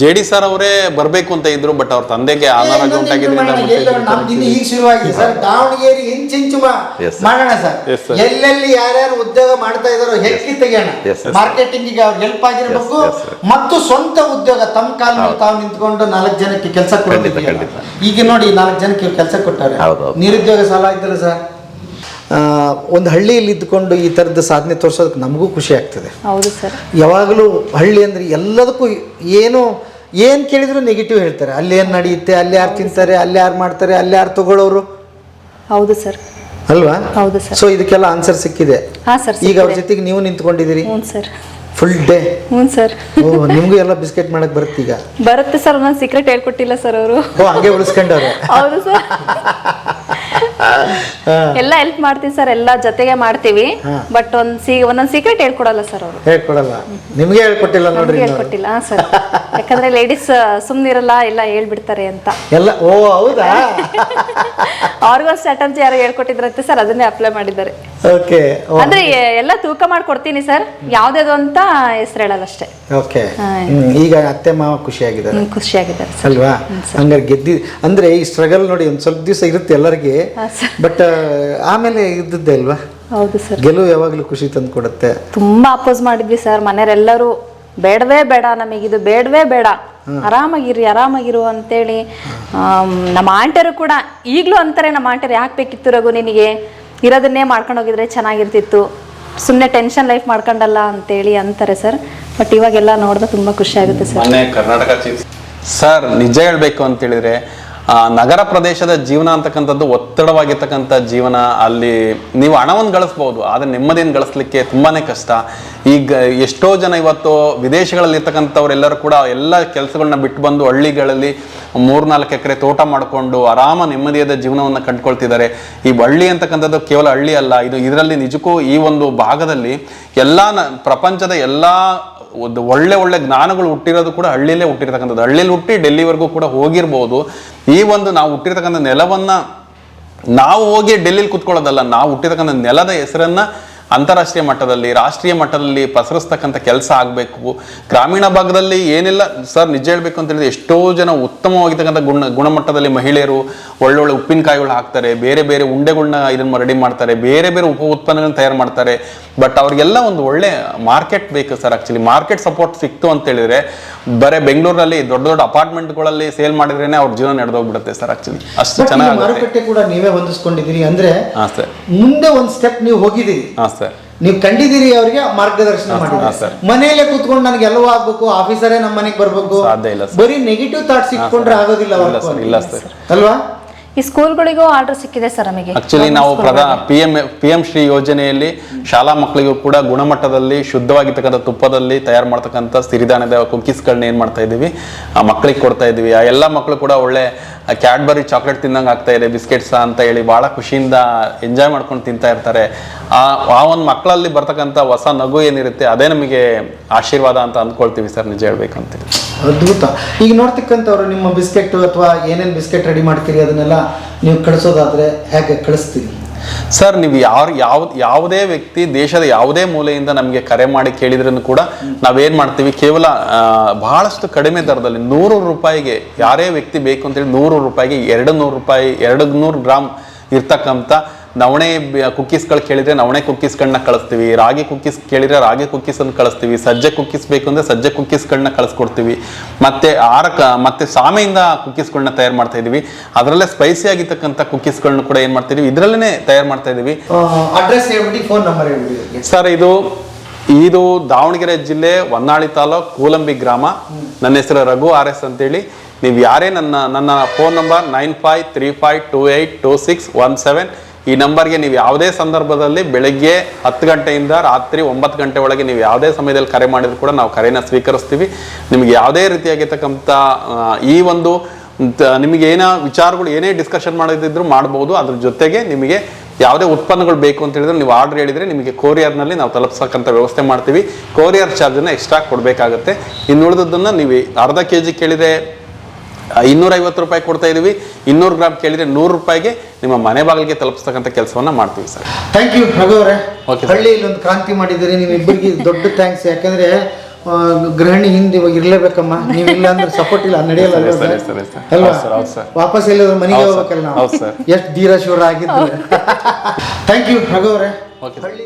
ಜೆ ಡಿ ಸರ್ ಅವರೇ ಬರಬೇಕು ಅಂತ ಇದ್ರು ಬಟ್ ಅವ್ರ ತಂದೆಗೆ ಅನಾರೋಗ್ಯ ಉಂಟಾಗಿದ್ರಿಂದ ಈಗ ಶುರುವಾಗಿದೆ ಸರ್ ದಾವಣಗೆರೆ ಇಂಚಿಂಚು. ಮಾಡೋಣ ಸರ್. ಎಲ್ಲೆಲ್ಲಿ ಯಾರ್ಯಾರು ಉದ್ಯೋಗ ಮಾಡ್ತಾ ಇದಾರೋ ಹೆಚ್ಚಿ ತೆಗೆಯೋಣ. ಮಾರ್ಕೆಟಿಂಗ್ಗೆ ಅವ್ರಿಗೆ ಹೆಲ್ಪ್ ಆಗಿರ್ಬೇಕು. ಮತ್ತು ಸ್ವಂತ ಉದ್ಯೋಗ ತಮ್ಮ ಕಾಲ ತಾವು ನಿಂತ್ಕೊಂಡು ನಾಲ್ಕು ಜನಕ್ಕೆ ಕೆಲಸ ಕೊಡೋದಿದೆಯಲ್ಲ ಈಗ ನೋಡಿ ನಾಲ್ಕು ಜನಕ್ಕೆ ಕೆಲಸ ಕೊಟ್ಟಾರೆ. ನಿರುದ್ಯೋಗ ಸಾಲ ಆಯ್ತಲ್ಲ ಸರ್ ಒಂದು ಹಳ್ಳಿಯಲ್ಲಿ ಇದ್ದುಕೊಂಡು ಈ ಥರದ ಸಾಧನೆ ತೋರಿಸೋದಕ್ಕೆ ನಮಗೂ ಖುಷಿ ಆಗ್ತದೆ. ಹೌದು ಸರ್. ಯಾವಾಗಲೂ ಹಳ್ಳಿ ಅಂದರೆ ಎಲ್ಲದಕ್ಕೂ ಏನು ಏನು ಕೇಳಿದ್ರು ನೆಗೆಟಿವ್ ಹೇಳ್ತಾರೆ. ಅಲ್ಲಿ ಏನು ನಡೆಯುತ್ತೆ ಅಲ್ಲಿ ಯಾರು ತಿಂತಾರೆ ಅಲ್ಲಿ ಯಾರು ಮಾಡ್ತಾರೆ ಅಲ್ಲಿ ಯಾರು ತಗೊಳ್ಳೋರು? ಹೌದು ಸರ್. ಅಲ್ವಾ? ಹೌದು ಸರ್. ಸೊ ಇದಕ್ಕೆಲ್ಲ ಆನ್ಸರ್ ಸಿಕ್ಕಿದೆ. ಹಾಂ ಸರ್ ಈಗ ಅವ್ರ ಜೊತೆಗೆ ನೀವು ನಿಂತ್ಕೊಂಡಿದ್ದೀರಿ? ಹ್ಞೂ ಸರ್. ಫುಲ್ ಡೇ ಹ್ಞೂ ಸರ್. ಓ ನಿಮಗೂ ಎಲ್ಲ ಬಿಸ್ಕೆಟ್ ಮಾಡಕ್ಕೆ ಬರುತ್ತೆ ಈಗ? ಬರುತ್ತೆ ಸರ್ ನಾನು ಸೀಕ್ರೆಟ್ ಹೇಳ್ಕೊಟ್ಟಿಲ್ಲ ಸರ್ ಅವರು. ಓ ಹಂಗೆ ಉಳಿಸ್ಕೊಂಡವ್ರೆ. ಹೌದು ಸರ್. ಎಲ್ಲ ಹೆಲ್ಪ್ ಮಾಡ್ತೀವಿ ಸರ್ ಎಲ್ಲ ಜೊತೆಗೆ ಮಾಡ್ತೀವಿ. ಬಟ್ ಒಂದ್ ಸಿ ಒಂದೊಂದ್ ಸೀಕ್ರೆಟ್ ಹೇಳ್ಕೊಡಲ್ಲ ಸರ್ ಅವರು. ಹೇಳ್ಕೊಡಲ್ಲ. ನಿಮ್ಗೆ ಹೇಳ್ಕೊಟ್ಟಿಲ್ಲ ನೋಡ್ರಿ. ಹೇಳ್ಕೊಟ್ಟಿಲ್ಲ ಸರ್ ಯಾಕಂದ್ರೆ ಲೇಡೀಸ್ ಸುಮ್ನಿರಲ್ಲ ಎಲ್ಲ ಹೇಳ್ಬಿಡ್ತಾರೆ ಅಂತ. ಎಲ್ಲ ಓ ಹೌದಾ? ಅವ್ರಿಗೋ ಸ್ಟ್ರಾಟಜಿ ಯಾರು ಹೇಳ್ಕೊಟ್ಟಿದ್ರಂತೆ ಸರ್ ಅದನ್ನೇ ಅಪ್ಲೈ ಮಾಡಿದ್ದಾರೆ. ಓಕೆ ಅಂದ್ರೆ ಎಲ್ಲ ತೂಕ ಮಾಡಿ ಕೊಡ್ತೀನಿ ಸರ್ ಯಾವ್ದು ಅಂತ ಹೆಸರು ಹೇಳಲ್ಲ ಅಷ್ಟೇ. ಓಕೆ ಈಗ ಅತ್ತೆ ಮಾವ ಖುಷಿಯಾಗಿದ್ದಾರೆ. ಖುಷಿಯಾಗಿದ್ದಾರೆ ಅಲ್ವಾ? ಹಂಗಾರೆ ಗೆದ್ದಿ ಅಂದ್ರೆ ಈ ಸ್ಟ್ರಗಲ್ ನೋಡಿ ಒಂದ್ ಸ್ವಲ್ಪ ದಿವಸ ಇರುತ್ತೆ ಎಲ್ಲರಿಗೆ. ಬಟ್ ಆಮೇಲೆ ಇದ್ದದ್ದೇ ಅಲ್ವಾ? ಹೌದು ಸರ್. ಗೆಲುವು ಯಾವಾಗಲೂ ಖುಷಿ ತಂದು ಕೊಡುತ್ತೆ. ತುಂಬಾ ಅಪೋಸ್ ಮಾಡಿದ್ವಿ ಸರ್. ಮನೆಯವರೆಲ್ಲರೂ ಬೇಡವೇ ಬೇಡ ನಮಗಿದು ಬೇಡವೇ ಬೇಡ. ಆರಾಮಾಗಿರಿ ಆರಾಮಾಗಿರು ಅಂತೇಳಿ. ನಮ್ಮ ಆಂಟರು ಕೂಡ ಈಗಲೂ ಅಂತಾರೆ ನಮ್ಮ ಆಂಟರು ಯಾಕೆ ಬೇಕಿತ್ತು ರಘು ನಿನಗೆ? ಇರೋದನ್ನೇ ಮಾಡ್ಕೊಂಡು ಹೋಗಿದ್ರೆ ಚೆನ್ನಾಗಿರ್ತಿತ್ತು. ಸುಮ್ಮನೆ ಟೆನ್ಷನ್ ಲೈಫ್ ಮಾಡ್ಕೊಂಡಲ್ಲ ಅಂತೇಳಿ ಅಂತಾರೆ ಸರ್. ಬಟ್ ಇವಾಗೆಲ್ಲ ನೋಡಿದ್ರೆ ತುಂಬ ಖುಷಿ ಆಗುತ್ತೆ ಸರ್. ಕರ್ನಾಟಕ ಸರ್ ನಿಜ ಹೇಳ್ಬೇಕು ಅಂತ ಹೇಳಿದ್ರೆ ಆ, ನಗರ ಪ್ರದೇಶದ ಜೀವನ ಅಂತಕ್ಕಂಥದ್ದು ಒತ್ತಡವಾಗಿರ್ತಕ್ಕಂಥ ಜೀವನ, ಅಲ್ಲಿ ನೀವು ಹಣವನ್ನು ಗಳಿಸ್ಬೋದು, ಆದರೆ ನೆಮ್ಮದಿಯನ್ನು ಗಳಿಸ್ಲಿಕ್ಕೆ ತುಂಬಾ ಕಷ್ಟ. ಈಗ ಎಷ್ಟೋ ಜನ ಇವತ್ತು ವಿದೇಶಗಳಲ್ಲಿ ಇರ್ತಕ್ಕಂಥವ್ರೆಲ್ಲರೂ ಕೂಡ ಎಲ್ಲ ಕೆಲಸಗಳನ್ನ ಬಿಟ್ಟು ಬಂದು ಹಳ್ಳಿಗಳಲ್ಲಿ ಮೂರ್ನಾಲ್ಕು ಎಕರೆ ತೋಟ ಮಾಡಿಕೊಂಡು ಆರಾಮ ನೆಮ್ಮದಿಯಾದ ಜೀವನವನ್ನು ಕಂಡುಕೊಳ್ತಿದ್ದಾರೆ. ಈ ಹಳ್ಳಿ ಅಂತಕ್ಕಂಥದ್ದು ಕೇವಲ ಹಳ್ಳಿ ಅಲ್ಲ, ಇದು ಇದರಲ್ಲಿ ನಿಜಕ್ಕೂ ಈ ಒಂದು ಭಾಗದಲ್ಲಿ ಎಲ್ಲ ಪ್ರಪಂಚದ ಎಲ್ಲ ಒಂದು ಒಳ್ಳೆ ಒಳ್ಳೆ ಜ್ಞಾನಗಳು ಹುಟ್ಟಿರೋದು ಕೂಡ ಹಳ್ಳಿಯಲ್ಲೇ ಹುಟ್ಟಿರ್ತಕ್ಕಂಥದ್ದು. ಹಳ್ಳಿಯಲ್ಲಿ ಹುಟ್ಟಿ ಡೆಲ್ಲಿವರೆಗೂ ಕೂಡ ಹೋಗಿರ್ಬೋದು. ಈ ಒಂದು ನಾವು ಹುಟ್ಟಿರ್ತಕ್ಕಂಥ ನೆಲವನ್ನು ನಾವು ಹೋಗಿ ಡೆಲ್ಲಿಲಿ ಕುತ್ಕೊಳ್ಳೋದಲ್ಲ, ನಾವು ಹುಟ್ಟಿರ್ತಕ್ಕಂಥ ನೆಲದ ಹೆಸರನ್ನ ಅಂತಾರಾಷ್ಟ್ರೀಯ ಮಟ್ಟದಲ್ಲಿ ರಾಷ್ಟ್ರೀಯ ಮಟ್ಟದಲ್ಲಿ ಪಸರಿಸ್ತಕ್ಕಂಥ ಕೆಲಸ ಆಗಬೇಕು. ಗ್ರಾಮೀಣ ಭಾಗದಲ್ಲಿ ಏನಿಲ್ಲ ಸರ್ ನಿಜ ಹೇಳಬೇಕು ಅಂತ ಹೇಳಿದ್ರೆ ಎಷ್ಟೋ ಜನ ಉತ್ತಮವಾಗಿರ್ತಕ್ಕಂಥ ಗುಣ ಗುಣಮಟ್ಟದಲ್ಲಿ ಮಹಿಳೆಯರು ಒಳ್ಳೊಳ್ಳೆ ಉಪ್ಪಿನಕಾಯಿಗಳು ಹಾಕ್ತಾರೆ ಬೇರೆ ಬೇರೆ ಉಂಡೆಗಳನ್ನ ಇದನ್ನ ರೆಡಿ ಮಾಡ್ತಾರೆ ಬೇರೆ ಬೇರೆ ಉಪ ಉತ್ಪನ್ನಗಳನ್ನ ತಯಾರು ಮಾಡ್ತಾರೆ. ಬಟ್ ಅವ್ರಿಗೆಲ್ಲ ಒಂದು ಒಳ್ಳೆ ಮಾರ್ಕೆಟ್ ಬೇಕು ಸರ್ ಆಕ್ಚುಲಿ ಮಾರ್ಕೆಟ್ ಸಪೋರ್ಟ್ ಸಿಕ್ತು ಅಂತ ಹೇಳಿದ್ರೆ ಬರೇ ಬೆಂಗಳೂರಲ್ಲಿ ದೊಡ್ಡ ದೊಡ್ಡ ಅಪಾರ್ಟ್ಮೆಂಟ್ಗಳಲ್ಲಿ ಸೇಲ್ ಮಾಡಿದ್ರೇನೆ ಅವ್ರ ಜೀವನ ನಡೆದೋಗ್ಬಿಡುತ್ತೆ ಸರ್ ಆಕ್ಚುಲಿ ಅಷ್ಟು ಚೆನ್ನಾಗಿ ಮಾರುಕಟ್ಟೆ ಕೂಡ ನೀವೇ ಹೊಂದಿಸ್ಕೊಂಡಿದ್ದೀರಿ ಅಂದ್ರೆ ಹಾಂ ಸರ್ ಮುಂದೆ ಒಂದು ಸ್ಟೆಪ್ ನೀವು ಹೋಗಿದ್ದೀರಿ. ಹಾಂ ಸರ್ ನೀವು ಕಂಡಿದ್ದೀರಿ ಅವರಿಗೆ ಮಾರ್ಗದರ್ಶನ ಸರ್. ಮನೆಯಲ್ಲೇ ಕೂತ್ಕೊಂಡು ನನಗೆ ಎಲ್ಲವೂ ಆಗ್ಬೇಕು ಆಫೀಸರೇ ನಮ್ಮ ಮನೆಗೆ ಬರ್ಬೇಕು. ಬರೀ ನೆಗೆಟಿವ್ ಥಾಟ್ಸ್ ಇಟ್ಕೊಂಡ್ರೆ ಆಗೋದಿಲ್ಲ ಅಲ್ವಾ? ಈ ಸ್ಕೂಲ್ಗಳಿಗೂ ಆರ್ಡರ್ ಸಿಕ್ಕಿದೆ ಸರ್ ನಮಗೆ. ಆಕ್ಚುಲಿ ನಾವು ಪ್ರಧಾನ P M P M Shri ಯೋಜನೆಯಲ್ಲಿ ಶಾಲಾ ಮಕ್ಕಳಿಗೂ ಕೂಡ ಗುಣಮಟ್ಟದಲ್ಲಿ ಶುದ್ಧವಾಗಿರ್ತಕ್ಕಂಥ ತುಪ್ಪದಲ್ಲಿ ತಯಾರು ಮಾಡ್ತಕ್ಕಂಥ ಸಿರಿಧಾನ್ಯದ ಕುಕ್ಕೀಸ್ಗಳನ್ನ ಏನು ಮಾಡ್ತಾ ಇದ್ದೀವಿ? ಆ ಮಕ್ಕಳಿಗೆ ಕೊಡ್ತಾ ಇದ್ದೀವಿ. ಆ ಎಲ್ಲ ಮಕ್ಕಳು ಕೂಡ ಒಳ್ಳೆ ಕ್ಯಾಡ್ಬರಿ ಚಾಕ್ಲೇಟ್ ತಿನ್ನಂಗೆ ಆಗ್ತಾ ಇದೆ ಬಿಸ್ಕೆಟ್ಸ್ ಅಂತ ಹೇಳಿ ಭಾಳ ಖುಷಿಯಿಂದ ಎಂಜಾಯ್ ಮಾಡ್ಕೊಂಡು ತಿಂತಾ ಇರ್ತಾರೆ. ಆ ಆ ಒಂದು ಮಕ್ಕಳಲ್ಲಿ ಬರ್ತಕ್ಕಂಥ ಹೊಸ ನಗು ಏನಿರುತ್ತೆ ಅದೇ ನಮಗೆ ಆಶೀರ್ವಾದ ಅಂತ ಅಂದ್ಕೊಳ್ತೀವಿ ಸರ್ ನಿಜ ಹೇಳ್ಬೇಕಂತ. ಅದ್ಭುತ. ಈಗ ನೋಡ್ತಕ್ಕಂಥವ್ರು ನಿಮ್ಮ ಬಿಸ್ಕೆಟ್ ಅಥವಾ ಏನೇನು ಬಿಸ್ಕೆಟ್ ರೆಡಿ ಮಾಡ್ತೀರಿ ಅದನ್ನೆಲ್ಲ ನೀವು ಕಳಿಸೋದಾದ್ರೆ ಹೇಗೆ ಕಳಿಸ್ತೀರಿ? ಸರ್, ನೀವು ಯಾರು, ಯಾವ, ಯಾವುದೇ ವ್ಯಕ್ತಿ ದೇಶದ ಯಾವುದೇ ಮೂಲೆಯಿಂದ ನಮಗೆ ಕರೆ ಮಾಡಿ ಕೇಳಿದ್ರೂ ಕೂಡ ನಾವೇನ್ ಮಾಡ್ತೀವಿ? ಕೇವಲ ಬಹಳಷ್ಟು ಕಡಿಮೆ ದರದಲ್ಲಿ ನೂರು ರೂಪಾಯಿಗೆ ಯಾರೇ ವ್ಯಕ್ತಿ ಬೇಕು ಅಂತೇಳಿ ನೂರು ರೂಪಾಯಿಗೆ ಎರಡು ನೂರು ರೂಪಾಯಿ, ಎರಡು ನೂರು ಗ್ರಾಮ್ ಇರ್ತಕ್ಕಂಥ ನವಣೆ ಕುಕ್ಕೀಸ್ಗಳು ಕೇಳಿದ್ರೆ ನವಣೆ ಕುಕ್ಕೀಸ್ಗಳನ್ನ ಕಳಿಸ್ತೀವಿ. ರಾಗಿ ಕುಕ್ಕೀಸ್ ಕೇಳಿದ್ರೆ ರಾಗಿ ಕುಕ್ಕೀಸ್ ಅನ್ನು ಕಳಿಸ್ತೀವಿ. ಸಜ್ಜೆ ಕುಕ್ಕೀಸ್ ಬೇಕು ಅಂದ್ರೆ ಸಜ್ಜೆ ಕುಕ್ಕೀಸ್ಗಳನ್ನ ಕಳಿಸ್ಕೊಡ್ತೀವಿ. ಮತ್ತೆ ಆರಕ ಮತ್ತು ಸಾಮೆಯಿಂದ ಕುಕ್ಕೀಸ್ಗಳನ್ನ ತಯಾರು ಮಾಡ್ತಾ ಇದ್ದೀವಿ ಅದರಲ್ಲೇ ಸ್ಪೈಸಿ ಆಗಿರ್ತಕ್ಕಂಥ ಕುಕ್ಕೀಸ್ಗಳನ್ನು ಕೂಡ ಏನ್ ಮಾಡ್ತೀವಿ ಇದರಲ್ಲೇ ತಯಾರು ಮಾಡ್ತಾ ಇದ್ದೀವಿ ಅಡ್ರೆಸ್ ಹೇಳ್ಬಿಟ್ಟು ಫೋನ್ ನಂಬರ್ ಹೇಳ್ಬಿಡಿ. ಸರ್ ಇದು ಇದು ದಾವಣಗೆರೆ ಜಿಲ್ಲೆ ಹೊನ್ನಾಳಿ ತಾಲೂಕು ಕೂಲಂಬಿ ಗ್ರಾಮ. ನನ್ನ ಹೆಸರು ರಘು ಆರ್ ಎಸ್ ಅಂತೇಳಿ. ನೀವು ಯಾರೇ ನನ್ನ ನನ್ನ phone number nine five three five two eight two six one seven ಈ ನಂಬರ್ಗೆ ನೀವು ಯಾವುದೇ ಸಂದರ್ಭದಲ್ಲಿ ಬೆಳಗ್ಗೆ ಹತ್ತು ಗಂಟೆಯಿಂದ ರಾತ್ರಿ ಒಂಬತ್ತು ಗಂಟೆ ಒಳಗೆ ನೀವು ಯಾವುದೇ ಸಮಯದಲ್ಲಿ ಕರೆ ಮಾಡಿದ್ರು ಕೂಡ ನಾವು ಕರೆನ ಸ್ವೀಕರಿಸ್ತೀವಿ. ನಿಮಗೆ ಯಾವುದೇ ರೀತಿಯಾಗಿರ್ತಕ್ಕಂಥ ಈ ಒಂದು ನಿಮಗೆ ಏನೋ ವಿಚಾರಗಳು ಏನೇ ಡಿಸ್ಕಷನ್ ಮಾಡೋದಿದ್ರು ಮಾಡ್ಬೋದು. ಅದ್ರ ಜೊತೆಗೆ ನಿಮಗೆ ಯಾವುದೇ ಉತ್ಪನ್ನಗಳು ಬೇಕು ಅಂತ ಹೇಳಿದ್ರೆ ನೀವು ಆರ್ಡರ್ ಹೇಳಿದರೆ ನಿಮಗೆ ಕೊರಿಯರ್ನಲ್ಲಿ ನಾವು ತಲುಪಿಸಕ್ಕಂಥ ವ್ಯವಸ್ಥೆ ಮಾಡ್ತೀವಿ. ಕೊರಿಯರ್ ಚಾರ್ಜನ್ನು ಎಕ್ಸ್ಟ್ರಾ ಕೊಡಬೇಕಾಗುತ್ತೆ. ಇನ್ನು ಉಳಿದದ್ದನ್ನು ನೀವು ಅರ್ಧ ಕೆ ಜಿ ಕೇಳಿದರೆ ಇನ್ನೂರೈವತ್ತು ರೂಪಾಯಿ ಕೊಡ್ತಾ ಇದೀವಿ. ಇನ್ನೂರು ಗ್ರಾಮ್ ಕೇಳಿದ್ರೆ ನೂರು ರೂಪಾಯಿಗೆ ನಿಮ್ಮ ಮನೆ ಬಾಗಿಲಿಗೆ ತಲುಪಿಸ್ತಕ್ಕಂಥ ಕೆಲಸವನ್ನ ಮಾಡ್ತೀವಿ ಸರ್. ಥ್ಯಾಂಕ್ ಯು ರಘು ಅವರೇ. ಹಳ್ಳಿ. ಹಳ್ಳಿಯಲ್ಲಿ ಒಂದು ಕ್ರಾಂತಿ ಮಾಡಿದ್ದೀರಿ ನಿಮ್ಮಿಬ್ಬರಿಗೆ ದೊಡ್ಡ ಥ್ಯಾಂಕ್ಸ್ ಯಾಕಂದ್ರೆ ಗೃಹಿಣಿ ಹಿಂದೆ ಇವಾಗ ಇರ್ಲೇಬೇಕಮ್ಮ. ನೀವಿಲ್ಲ ಅಂದ್ರೆ ಸಪೋರ್ಟ್ ಇಲ್ಲ ನಡೆಯಲ್ಲ ಅಲ್ವಾ. ವಾಪಸ್ ಎಲ್ಲಾದ್ರೂ ಮನೆಗೆ ಹೋಗ್ಬೇಕಲ್ಲ ನಾವು. ಎಷ್ಟು ಧೀರ ಶಿವರ ಆಗಿದ್ದು ಥ್ಯಾಂಕ್ ಯು ರಘು ಅವರೇ. ಹಳ್ಳಿ